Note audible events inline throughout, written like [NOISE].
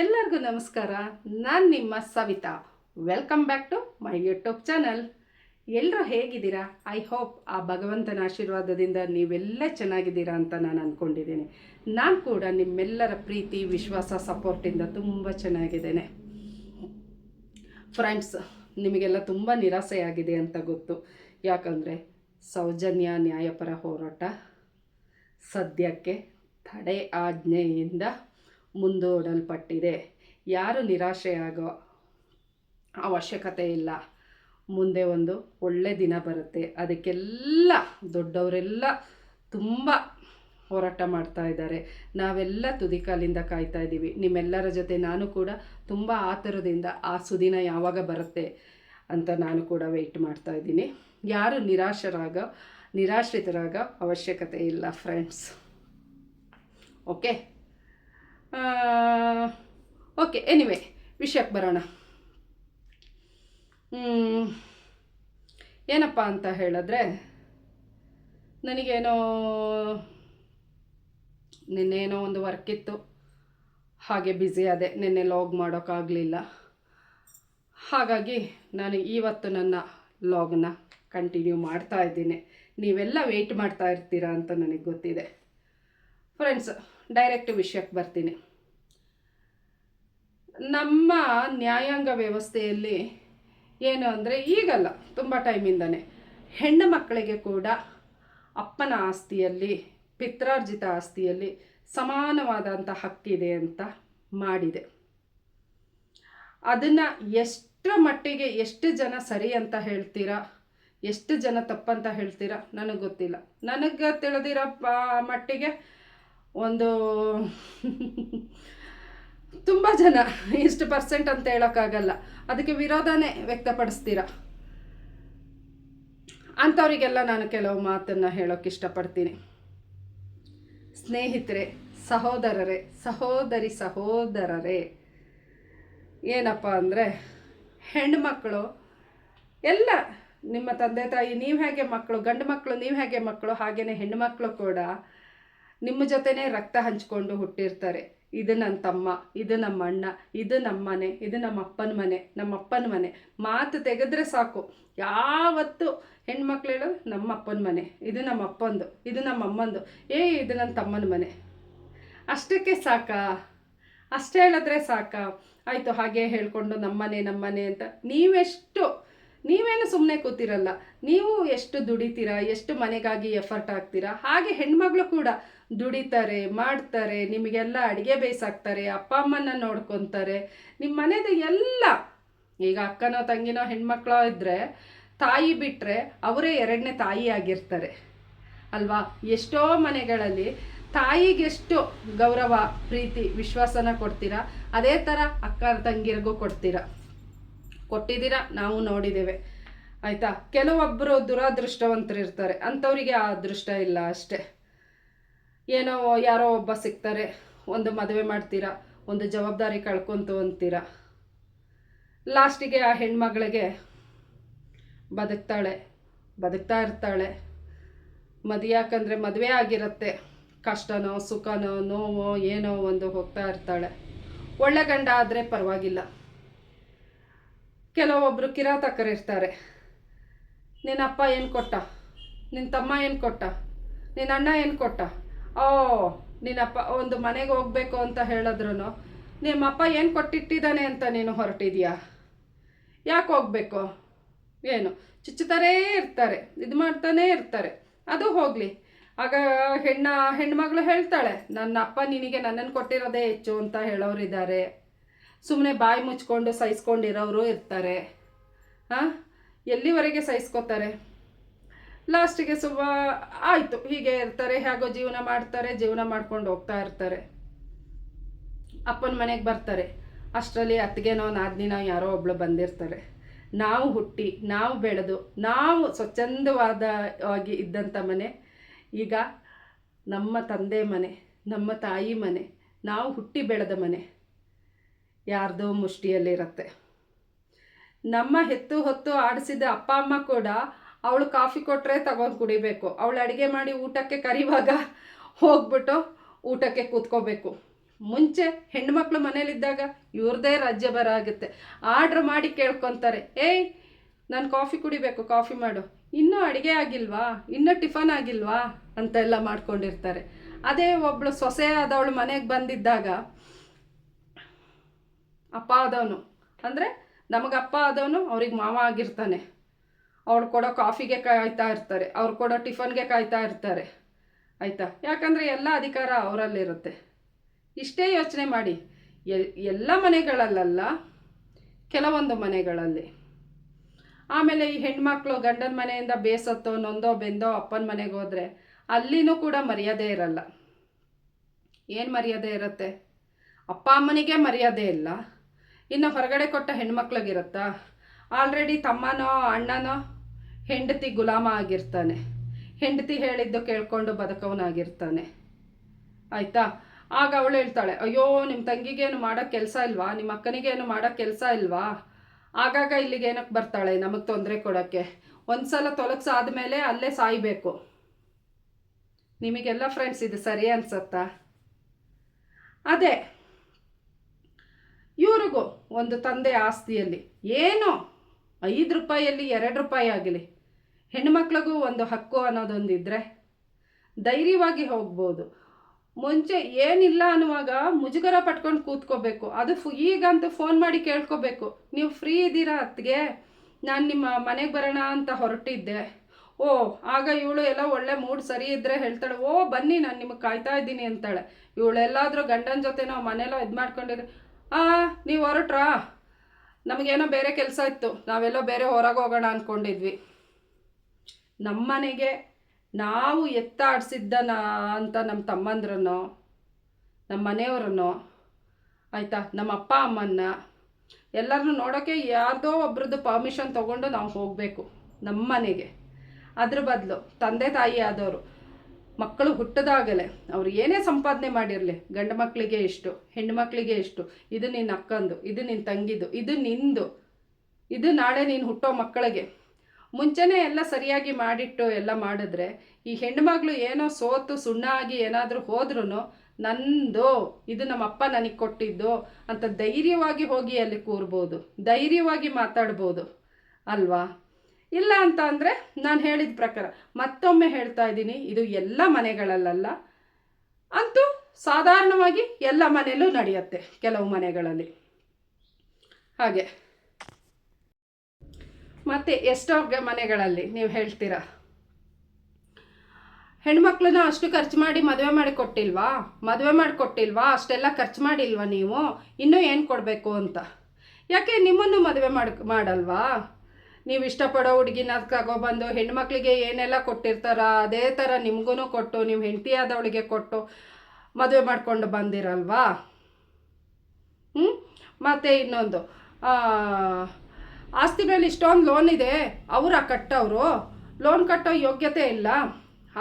ಎಲ್ಲರಿಗೂ ನಮಸ್ಕಾರ. ನಾನು ನಿಮ್ಮ Savita. Welcome back to my YouTube channel ಎಲ್ಲರೂ ಹೇಗಿದ್ದೀರಾ? ಐ ಹೋಪ್ ಆ ಭಗವಂತನ ಆಶೀರ್ವಾದದಿಂದ ನೀವೆಲ್ಲ ಚೆನ್ನಾಗಿದ್ದೀರಾ ಅಂತ ನಾನು ಅಂದ್ಕೊಂಡಿದ್ದೀನಿ ನಾನು ಕೂಡ ನಿಮ್ಮೆಲ್ಲರ ಪ್ರೀತಿ, ವಿಶ್ವಾಸ ಸಪೋರ್ಟಿಂದ ತುಂಬ ಚೆನ್ನಾಗಿದ್ದೇನೆ. ಫ್ರೆಂಡ್ಸ್ ನಿಮಗೆಲ್ಲ ತುಂಬ ನಿರಾಸೆಯಾಗಿದೆ ಅಂತ ಗೊತ್ತು. ಯಾಕಂದರೆ ಸೌಜನ್ಯ, ನ್ಯಾಯಪರ ಹೋರಾಟ ಸದ್ಯಕ್ಕೆ ತಡೆ ಆಜ್ಞೆಯಿಂದ ಮುಂದೂಡಲ್ಪಟ್ಟಿದೆ. ಯಾರು ನಿರಾಶೆಯಾಗೋ ಅವಶ್ಯಕತೆ ಇಲ್ಲ ಮುಂದೆ ಒಂದು ಒಳ್ಳೆ ದಿನ ಬರುತ್ತೆ. ಅದಕ್ಕೆಲ್ಲ ದೊಡ್ಡವರೆಲ್ಲ ತುಂಬ ಹೋರಾಟ ಮಾಡ್ತಾ ಇದ್ದಾರೆ. ನಾವೆಲ್ಲ ತುದಿಕಾಲಿಂದ ಕಾಯ್ತಾ ಇದ್ದೀವಿ. ನಿಮ್ಮೆಲ್ಲರ ಜೊತೆ ನಾನು ಕೂಡ ತುಂಬ ಆತರದಿಂದ ಆ ಸುದಿನ ಯಾವಾಗ ಬರುತ್ತೆ ಅಂತ ನಾನು ಕೂಡ ವೆಯ್ಟ್ ಮಾಡ್ತಾ ಇದ್ದೀನಿ. ಯಾರು ನಿರಾಶರಾಗ, ನಿರಾಶ್ರಿತರಾಗ ಅವಶ್ಯಕತೆ ಇಲ್ಲ ಫ್ರೆಂಡ್ಸ್ ಓಕೆ ಓಕೆ ಎನಿವೆ ವಿಷಯಕ್ಕೆ ಬರೋಣ. ಏನಪ್ಪ ಅಂತ ಹೇಳಿದ್ರೆ, ನನಗೇನೋ, ನಿನ್ನೇನೋ ಒಂದು ವರ್ಕ್ ಇತ್ತು. ಹಾಗೆ ಬ್ಯುಸಿ ಅದೇ ನಿನ್ನೆ ಲಾಗ್ ಮಾಡೋಕ್ಕಾಗಲಿಲ್ಲ. ಹಾಗಾಗಿ ನಾನು ಇವತ್ತು ನನ್ನ ಲಾಗ್ನ ಕಂಟಿನ್ಯೂ ಮಾಡ್ತಾ ಇದ್ದೀನಿ. ನೀವೆಲ್ಲ ವೆಯ್ಟ್ ಮಾಡ್ತಾ ಇರ್ತೀರಾ ಅಂತ ನನಗೆ ಗೊತ್ತಿದೆ. ಫ್ರೆಂಡ್ಸ್ ಡೈರೆಕ್ಟ್ ವಿಷಯಕ್ಕೆ ಬರ್ತೀನಿ. ನಮ್ಮ ನ್ಯಾಯಾಂಗ ವ್ಯವಸ್ಥೆಯಲ್ಲಿ ಏನು ಅಂದರೆ ಈಗಲ್ಲ, ತುಂಬ ಟೈಮಿಂದನೇ ಹೆಣ್ಣು ಮಕ್ಕಳಿಗೆ ಕೂಡ ಅಪ್ಪನ ಆಸ್ತಿಯಲ್ಲಿ, ಪಿತ್ರಾರ್ಜಿತ ಆಸ್ತಿಯಲ್ಲಿ ಸಮಾನವಾದಂಥ ಹಕ್ಕಿದೆ ಅಂತ ಮಾಡಿದೆ. ಅದನ್ನು ಎಷ್ಟರ ಮಟ್ಟಿಗೆ ಎಷ್ಟು ಜನ ಸರಿ ಅಂತ ಹೇಳ್ತೀರಾ? ಎಷ್ಟು ಜನ ತಪ್ಪಂತ ಹೇಳ್ತೀರಾ? ನನಗೆ ಗೊತ್ತಿಲ್ಲ. ನನಗೆ ತಿಳಿದಿರೋ ಮಟ್ಟಿಗೆ ಒಂದು ತುಂಬ ಜನ ಇಷ್ಟು ಪರ್ಸೆಂಟ್ ಅಂತ ಹೇಳೋಕ್ಕಾಗಲ್ಲ. ಅದಕ್ಕೆ ವಿರೋಧನೇ ವ್ಯಕ್ತಪಡಿಸ್ತೀರಾ? ಅಂಥವರಿಗೆಲ್ಲ ನಾನು ಕೆಲವು ಮಾತನ್ನು ಹೇಳೋಕ್ಕೆ ಇಷ್ಟಪಡ್ತೀನಿ. ಸ್ನೇಹಿತರೆ, ಸಹೋದರರೇ, ಸಹೋದರಿ ಸಹೋದರರೇ, ಏನಪ್ಪ ಅಂದರೆ, ಹೆಣ್ಮಕ್ಳು, ಎಲ್ಲ ನಿಮ್ಮ ತಂದೆ ತಾಯಿ, ನೀವು ಹೇಗೆ ಮಕ್ಕಳು ಗಂಡು ಮಕ್ಕಳು ನೀವು ಹೇಗೆ ಮಕ್ಕಳು ಹಾಗೆಯೇ ಹೆಣ್ಣುಮಕ್ಕಳು ಕೂಡ ನಿಮ್ಮ ಜೊತೆನೇ ರಕ್ತ ಹಂಚಿಕೊಂಡು ಹುಟ್ಟಿರ್ತಾರೆ. ಇದು ನನ್ನ ತಮ್ಮ, ಇದು ನಮ್ಮ ಅಣ್ಣ, ಇದು ನಮ್ಮ ಮನೆ, ಇದು ನಮ್ಮ ಅಪ್ಪನ ಮನೆ, ನಮ್ಮ ಅಪ್ಪನ ಮನೆ. ಮಾತು ತೆಗೆದ್ರೆ ಸಾಕು. ಯಾವತ್ತು ಹೆಣ್ಮಕ್ಳು ಹೇಳೋದು ನಮ್ಮ ಅಪ್ಪನ ಮನೆ, ಇದು ನಮ್ಮ ಅಪ್ಪಂದು, ಇದು ನಮ್ಮ ಅಮ್ಮಂದು. ಏ, ಇದು ನನ್ನ ತಮ್ಮನ ಮನೆ. ಅಷ್ಟಕ್ಕೆ ಸಾಕಾ. ಅಷ್ಟೇ ಹೇಳಿದ್ರೆ ಸಾಕಾ. ಆಯಿತು, ಹಾಗೆ ಹೇಳ್ಕೊಂಡು ನಮ್ಮನೆ ನಮ್ಮನೆ ಅಂತ. ನೀವೆಷ್ಟು, ನೀವೇನು ಸುಮ್ಮನೆ ಕೂತಿರಲ್ಲ. ನೀವು ಎಷ್ಟು ದುಡಿತೀರಾ, ಎಷ್ಟು ಮನೆಗಾಗಿ ಎಫರ್ಟ್ ಹಾಕ್ತೀರಾ? ಹಾಗೆ ಹೆಣ್ಮಗಳು ಕೂಡ ದುಡಿತಾರೆ, ಮಾಡ್ತಾರೆ, ನಿಮಗೆಲ್ಲ ಅಡುಗೆ ಬೇಯಿಸಾಕ್ತಾರೆ ಅಪ್ಪ ಅಮ್ಮನ ನೋಡ್ಕೊತಾರೆ. ನಿಮ್ಮ ಮನೆಯದ ಎಲ್ಲ, ಈಗ ಅಕ್ಕನೋ ತಂಗಿನೋ ಹೆಣ್ಮಕ್ಳೋ ಇದ್ದರೆ ತಾಯಿ ಬಿಟ್ಟರೆ ಅವರೇ ಎರಡನೇ ತಾಯಿ ಆಗಿರ್ತಾರೆ. ಅಲ್ವಾ? ಎಷ್ಟೋ ಮನೆಗಳಲ್ಲಿ ತಾಯಿಗೆಷ್ಟು ಗೌರವ, ಪ್ರೀತಿ, ವಿಶ್ವಾಸನ ಕೊಡ್ತೀರಾ, ಅದೇ ಥರ ಅಕ್ಕ ತಂಗಿರಿಗೂ ಕೊಡ್ತೀರಾ. ಕೊಟ್ಟಿದ್ದೀರಾ, ನಾವು ನೋಡಿದ್ದೇವೆ. ಆಯಿತಾ? ಕೆಲವೊಬ್ಬರು ದುರಾದೃಷ್ಟವಂತರಿರ್ತಾರೆ. ಅಂಥವರಿಗೆ ಆ ಅದೃಷ್ಟ ಇಲ್ಲ ಅಷ್ಟೇ. ಏನೋ ಯಾರೋ ಒಬ್ಬ ಸಿಗ್ತಾರೆ, ಒಂದು ಮದುವೆ ಮಾಡ್ತೀರಾ, ಒಂದು ಜವಾಬ್ದಾರಿ ಕಳ್ಕೊಂತು ಅಂತೀರ? ಲಾಸ್ಟಿಗೆ ಆ ಹೆಣ್ಮಗಳಿಗೆ ಬದುಕ್ತಾಳೆ, ಬದುಕ್ತಾ ಇರ್ತಾಳೆ. ಮದುವೆ ಯಾಕಂದರೆ ಮದುವೆ ಆಗಿರುತ್ತೆ, ಕಷ್ಟನೋ ಸುಖನೋ ನೋವೋ ಏನೋ ಒಂದು ಹೋಗ್ತಾ ಇರ್ತಾಳೆ. ಒಳ್ಳೆ ಗಂಡ ಆದರೆ ಪರವಾಗಿಲ್ಲ. ಕೆಲವೊಬ್ಬರು ಕಿರಾತಕರಿರ್ತಾರೆ ನಿನ್ನ ಅಪ್ಪ ಏನು ಕೊಟ್ಟ? ನಿನ್ನ ತಮ್ಮ ಏನು ಕೊಟ್ಟ? ನಿನ್ನ ಅಣ್ಣ ಏನು ಕೊಟ್ಟ? ಓ, ನಿನ್ನಪ್ಪ ಒಂದು ಮನೆಗೆ ಹೋಗ್ಬೇಕು ಅಂತ ಹೇಳಿದ್ರು ನಿಮ್ಮಪ್ಪ ಏನು ಕೊಟ್ಟಿಟ್ಟಿದ್ದಾನೆ ಅಂತ ನೀನು ಹೊರಟಿದ್ಯಾ? ಯಾಕೆ ಹೋಗ್ಬೇಕು? ಏನು, ಚುಚ್ಚುತ್ತಾರೇ ಇರ್ತಾರೆ, ಇದು ಮಾಡ್ತಾನೇ ಇರ್ತಾರೆ, ಅದು ಹೋಗಲಿ. ಆಗ ಹೆಣ್ಣ, ಹೆಣ್ಮಗಳು ಹೇಳ್ತಾಳೆ ನನ್ನ ಅಪ್ಪ ನಿನಗೆ ನನ್ನನ್ನು ಕೊಟ್ಟಿರೋದೇ ಹೆಚ್ಚು ಅಂತ ಹೇಳೋರಿದ್ದಾರೆ. ಸುಮ್ಮನೆ ಬಾಯಿ ಮುಚ್ಕೊಂಡು ಸಹಿಸ್ಕೊಂಡಿರೋರು ಇರ್ತಾರೆ. ಹಾಂ ಎಲ್ಲಿವರೆಗೆ ಸಹಿಸ್ಕೋತಾರೆ? ಲಾಸ್ಟಿಗೆ ಸುಮ್ಮ ಆಯಿತು, ಹೀಗೆ ಇರ್ತಾರೆ, ಹೇಗೋ ಜೀವನ ಮಾಡ್ತಾರೆ, ಜೀವನ ಮಾಡ್ಕೊಂಡು ಹೋಗ್ತಾ ಇರ್ತಾರೆ. ಅಪ್ಪನ ಮನೆಗೆ ಬರ್ತಾರೆ. ಅಷ್ಟರಲ್ಲಿ ಅತ್ತಿಗೆನೋ ನಾದಿನೋ ಯಾರೋ ಒಬ್ಳು ಬಂದಿರ್ತಾರೆ. ನಾವು ಹುಟ್ಟಿ, ನಾವು ಬೆಳೆದು, ನಾವು ಸ್ವಚ್ಛಂದವಾದ ಆಗಿ ಇದ್ದಂಥ ಮನೆ. ಈಗ ನಮ್ಮ ತಂದೆ ಮನೆ, ನಮ್ಮ ತಾಯಿ ಮನೆ, ನಾವು ಹುಟ್ಟಿ ಬೆಳೆದ ಮನೆ. ಯಾರ್ದೋ ಮುಷ್ಟಿಯಲ್ಲಿರುತ್ತೆ. ನಮ್ಮ ಹೆತ್ತು ಹೊತ್ತು ಆಡಿಸಿದ ಅಪ್ಪ, ಅಮ್ಮ ಕೂಡ ಅವಳು ಕಾಫಿ ಕೊಟ್ಟರೆ ತಗೊಂಡು ಕುಡಿಬೇಕು. ಅವಳು ಅಡುಗೆ ಮಾಡಿ ಊಟಕ್ಕೆ ಕರಿವಾಗ ಹೋಗ್ಬಿಟ್ಟು ಊಟಕ್ಕೆ ಕೂತ್ಕೋಬೇಕು. ಮುಂಚೆ ಹೆಣ್ಮಕ್ಳು ಮನೇಲಿದ್ದಾಗ ಇವ್ರದೇ ರಾಜ್ಯ ಬರ ಆಗುತ್ತೆ. ಆರ್ಡ್ರ್ ಮಾಡಿ ಕೇಳ್ಕೊತಾರೆ, ಏಯ್, ನಾನು ಕಾಫಿ ಕುಡಿಬೇಕು, ಕಾಫಿ ಮಾಡು. ಇನ್ನೂ ಅಡುಗೆ ಆಗಿಲ್ವಾ? ಇನ್ನೂ ಟಿಫನ್ ಆಗಿಲ್ವಾ? ಅಂತೆಲ್ಲ ಮಾಡ್ಕೊಂಡಿರ್ತಾರೆ. ಅದೇ ಒಬ್ಳು ಸೊಸೆ ಆದವಳು ಮನೆಗೆ ಬಂದಿದ್ದಾಗ ಅಪ್ಪ ಆದವನು, ಅಂದರೆ ನಮಗೆ ಅಪ್ಪ ಆದವನು ಅವ್ರಿಗೆ ಮಾವ ಆಗಿರ್ತಾನೆ. ಅವ್ರು ಕೊಡೋ ಕಾಫಿಗೆ ಕಾಯ್ತಾ ಇರ್ತಾರೆ, ಅವ್ರು ಕೊಡೋ ಟಿಫನ್ಗೆ ಕಾಯ್ತಾ ಇರ್ತಾರೆ, ಆಯಿತಾ? ಯಾಕಂದರೆ ಎಲ್ಲ ಅಧಿಕಾರ ಅವರಲ್ಲಿರುತ್ತೆ. ಇಷ್ಟೇ ಯೋಚನೆ ಮಾಡಿ ಎಲ್ಲ ಮನೆಗಳಲ್ಲ ಕೆಲವೊಂದು ಮನೆಗಳಲ್ಲಿ. ಆಮೇಲೆ ಈ ಹೆಣ್ಮಕ್ಳು ಗಂಡನ ಮನೆಯಿಂದ ಬೇಸತ್ತೋ, ನೊಂದೋ, ಬೆಂದೋ ಅಪ್ಪನ ಮನೆಗೆ ಹೋದರೆ ಅಲ್ಲಿನೂ ಕೂಡ ಮರ್ಯಾದೆ ಇರಲ್ಲ. ಏನು ಮರ್ಯಾದೆ ಇರುತ್ತೆ? ಅಪ್ಪ ಅಮ್ಮನಿಗೆ ಮರ್ಯಾದೆ ಇಲ್ಲ. ಇನ್ನು ಹೊರಗಡೆ ಕೊಟ್ಟ ಹೆಣ್ಮಕ್ಳಿಗಿರುತ್ತಾ? ಆಲ್ರೆಡಿ ತಮ್ಮನೋ, ಅಣ್ಣನೋ ಹೆಂಡತಿ ಗುಲಾಮ ಆಗಿರ್ತಾನೆ. ಹೆಂಡತಿ ಹೇಳಿದ್ದು ಕೇಳ್ಕೊಂಡು ಬದುಕವನಾಗಿರ್ತಾನೆ. ಆಯಿತಾ? ಆಗ ಅವಳು ಹೇಳ್ತಾಳೆ, ಅಯ್ಯೋ ನಿಮ್ಮ ತಂಗಿಗೇನು ಮಾಡೋ ಕೆಲಸ ಇಲ್ವಾ? ನಿಮ್ಮ ಅಕ್ಕನಿಗೇನು ಮಾಡೋ ಕೆಲಸ ಇಲ್ವಾ? ಆಗಾಗ ಇಲ್ಲಿಗೆ ಏನಕ್ಕೆ ಬರ್ತಾಳೆ? ನಮಗೆ ತೊಂದರೆ ಕೊಡೋಕ್ಕೆ. ಒಂದು ಸಲ ತೊಲಗ್ಸಾದ್ಮೇಲೆ ಅಲ್ಲೇ ಸಾಯಬೇಕು. ನಿಮಗೆಲ್ಲ ಫ್ರೆಂಡ್ಸ್ ಇದು ಸರಿ ಅನ್ಸತ್ತಾ? ಅದೇ, ಇವ್ರಿಗೂ ಒಂದು ತಂದೆ ಆಸ್ತಿಯಲ್ಲಿ. ಏನೋ? ಐದು ರೂಪಾಯಲ್ಲಿ ಎರಡು ರೂಪಾಯಿ ಆಗಲಿ. ಹೆಣ್ಮಕ್ಳಿಗೂ ಒಂದು ಹಕ್ಕು ಅನ್ನೋದೊಂದಿದ್ರೆ ಧೈರ್ಯವಾಗಿ ಹೋಗ್ಬೋದು. ಮುಂಚೆ ಏನಿಲ್ಲ ಅನ್ನುವಾಗ ಮುಜುಗರ ಪಟ್ಕೊಂಡು ಕೂತ್ಕೋಬೇಕು. ಅದು ಫು ಈಗಂತೂ ಫೋನ್ ಮಾಡಿ ಕೇಳ್ಕೋಬೇಕು. ನೀವು ಫ್ರೀ ಇದ್ದೀರಾ ಅತ್ತಿಗೆ? ನಾನು ನಿಮ್ಮ ಮನೆಗೆ ಬರೋಣ ಅಂತ ಹೊರಟಿದ್ದೆ. ಓ, ಆಗ ಇವಳು ಎಲ್ಲ ಒಳ್ಳೆ ಮೂಡ್ ಸರಿ ಇದ್ದರೆ ಹೇಳ್ತಾಳೆ, ಓ, ಬನ್ನಿ, ನಾನು ನಿಮಗೆ ಕಾಯ್ತಾ ಇದ್ದೀನಿ ಅಂತಾಳೆ. ಇವಳೆಲ್ಲಾದರೂ ಗಂಡನ ಜೊತೆ ನಾವು ಮನೆಯಲ್ಲೋ ಇದು ಮಾಡ್ಕೊಂಡಿದ್ರೆ, ಆ, ನೀವು ಹೊರಟ್ರಾ? ನಮಗೇನೋ ಬೇರೆ ಕೆಲಸ ಇತ್ತು. ನಾವೆಲ್ಲೋ ಬೇರೆ ಹೊರಗೆ ಹೋಗೋಣ ಅಂದ್ಕೊಂಡಿದ್ವಿ ನಮ್ಮನೆಗೆ ನಾವು ಎತ್ತಾಡ್ಸಿದ್ದನ ಅಂತ ನಮ್ಮ ತಮ್ಮಂದ್ರನೋ ನಮ್ಮ ಮನೆಯವ್ರನ್ನೋ, ಆಯಿತಾ, ನಮ್ಮ ಅಪ್ಪ ಅಮ್ಮನ್ನ ಎಲ್ಲರನ್ನೂ ನೋಡೋಕ್ಕೆ ಯಾರ್ದೋ ಒಬ್ರದ್ದು ಪರ್ಮಿಷನ್ ತೊಗೊಂಡು ನಾವು ಹೋಗಬೇಕು ನಮ್ಮ ಮನೆಗೆ ಅದ್ರ ಬದಲು ತಂದೆ ತಾಯಿ ಆದವರು. ಮಕ್ಕಳು ಹುಟ್ಟದಾಗಲೇ ಅವ್ರು ಏನೇ ಸಂಪಾದನೆ ಮಾಡಿರಲಿ, ಗಂಡು ಮಕ್ಕಳಿಗೆ ಎಷ್ಟು, ಹೆಣ್ಣು ಮಕ್ಕಳಿಗೆ ಎಷ್ಟು, ಇದು ನಿನ್ನ ಅಕ್ಕಂದು, ಇದು ನಿನ್ನ ತಂಗಿದು, ಇದು ನಿಂದು, ಇದು ನಾಳೆ ನೀನು ಹುಟ್ಟೋ ಮಕ್ಕಳಿಗೆ. ಮುಂಚೆನೇ ಎಲ್ಲ ಸರಿಯಾಗಿ ಮಾಡಿಟ್ಟು ಎಲ್ಲ ಮಾಡಿದ್ರೆ, ಈ ಹೆಣ್ಮಗಳು ಏನೋ ಸೋತು ಸುಣ್ಣ ಆಗಿ ಏನಾದರೂ ಹೋದ್ರೂ ನಂದು, ಇದು ನಮ್ಮ ಅಪ್ಪ ನನಗೆ ಕೊಟ್ಟಿದ್ದು ಅಂತ ಧೈರ್ಯವಾಗಿ ಹೋಗಿ ಅಲ್ಲಿ ಕೂರ್ಬೋದು, ಧೈರ್ಯವಾಗಿ ಮಾತಾಡ್ಬೋದು, ಅಲ್ವಾ? ಇಲ್ಲ ಅಂತ ಅಂದರೆ ನಾನು ಹೇಳಿದ ಪ್ರಕಾರ ಮತ್ತೊಮ್ಮೆ ಹೇಳ್ತಾ ಇದ್ದೀನಿ, ಇದು ಎಲ್ಲ ಮನೆಗಳಲ್ಲ ಅಂತೂ ಸಾಧಾರಣವಾಗಿ ಎಲ್ಲ ಮನೆಯಲ್ಲೂ ನಡೆಯುತ್ತೆ ಕೆಲವು ಮನೆಗಳಲ್ಲಿ. ಹಾಗೆ. ಮತ್ತು ಎಷ್ಟೋ ಮನೆಗಳಲ್ಲಿ ನೀವು ಹೇಳ್ತೀರಾ? ಹೆಣ್ಮಕ್ಳನ್ನ ಅಷ್ಟು ಖರ್ಚು ಮಾಡಿ ಮದುವೆ ಮಾಡಿ ಕೊಟ್ಟಿಲ್ವಾ? ಮದುವೆ ಮಾಡಿ ಕೊಟ್ಟಿಲ್ವಾ? ಅಷ್ಟೆಲ್ಲ ಖರ್ಚು ಮಾಡಿಲ್ವಾ ನೀವು? ಇನ್ನೂ ಏನು ಕೊಡಬೇಕು ಅಂತ? ಯಾಕೆ ನಿಮ್ಮನ್ನು ಮದುವೆ ಮಾಡಿ ಮಾಡಲ್ವಾ? ನೀವು ಇಷ್ಟಪಡೋ ಹುಡುಗಿನ ತಗೊಬಂದು ಹೆಣ್ಮಕ್ಳಿಗೆ ಏನೆಲ್ಲ ಕೊಟ್ಟಿರ್ತಾರ ಅದೇ ಥರ ನಿಮಗೂ ಕೊಟ್ಟು ನೀವು ಹೆಂಡತಿಯಾದವಳಿಗೆ ಕೊಟ್ಟು ಮದುವೆ ಮಾಡಿಕೊಂಡು ಬಂದಿರಲ್ವಾ? ಹ್ಞೂ ಮತ್ತು ಇನ್ನೊಂದು ಆಸ್ತಿ ಮೇಲೆ ಇಷ್ಟೊಂದು ಲೋನ್ ಇದೆ, ಅವರ ಕಟ್ಟವರು? ಲೋನ್ ಕಟ್ಟೋ ಯೋಗ್ಯತೆ ಇಲ್ಲ.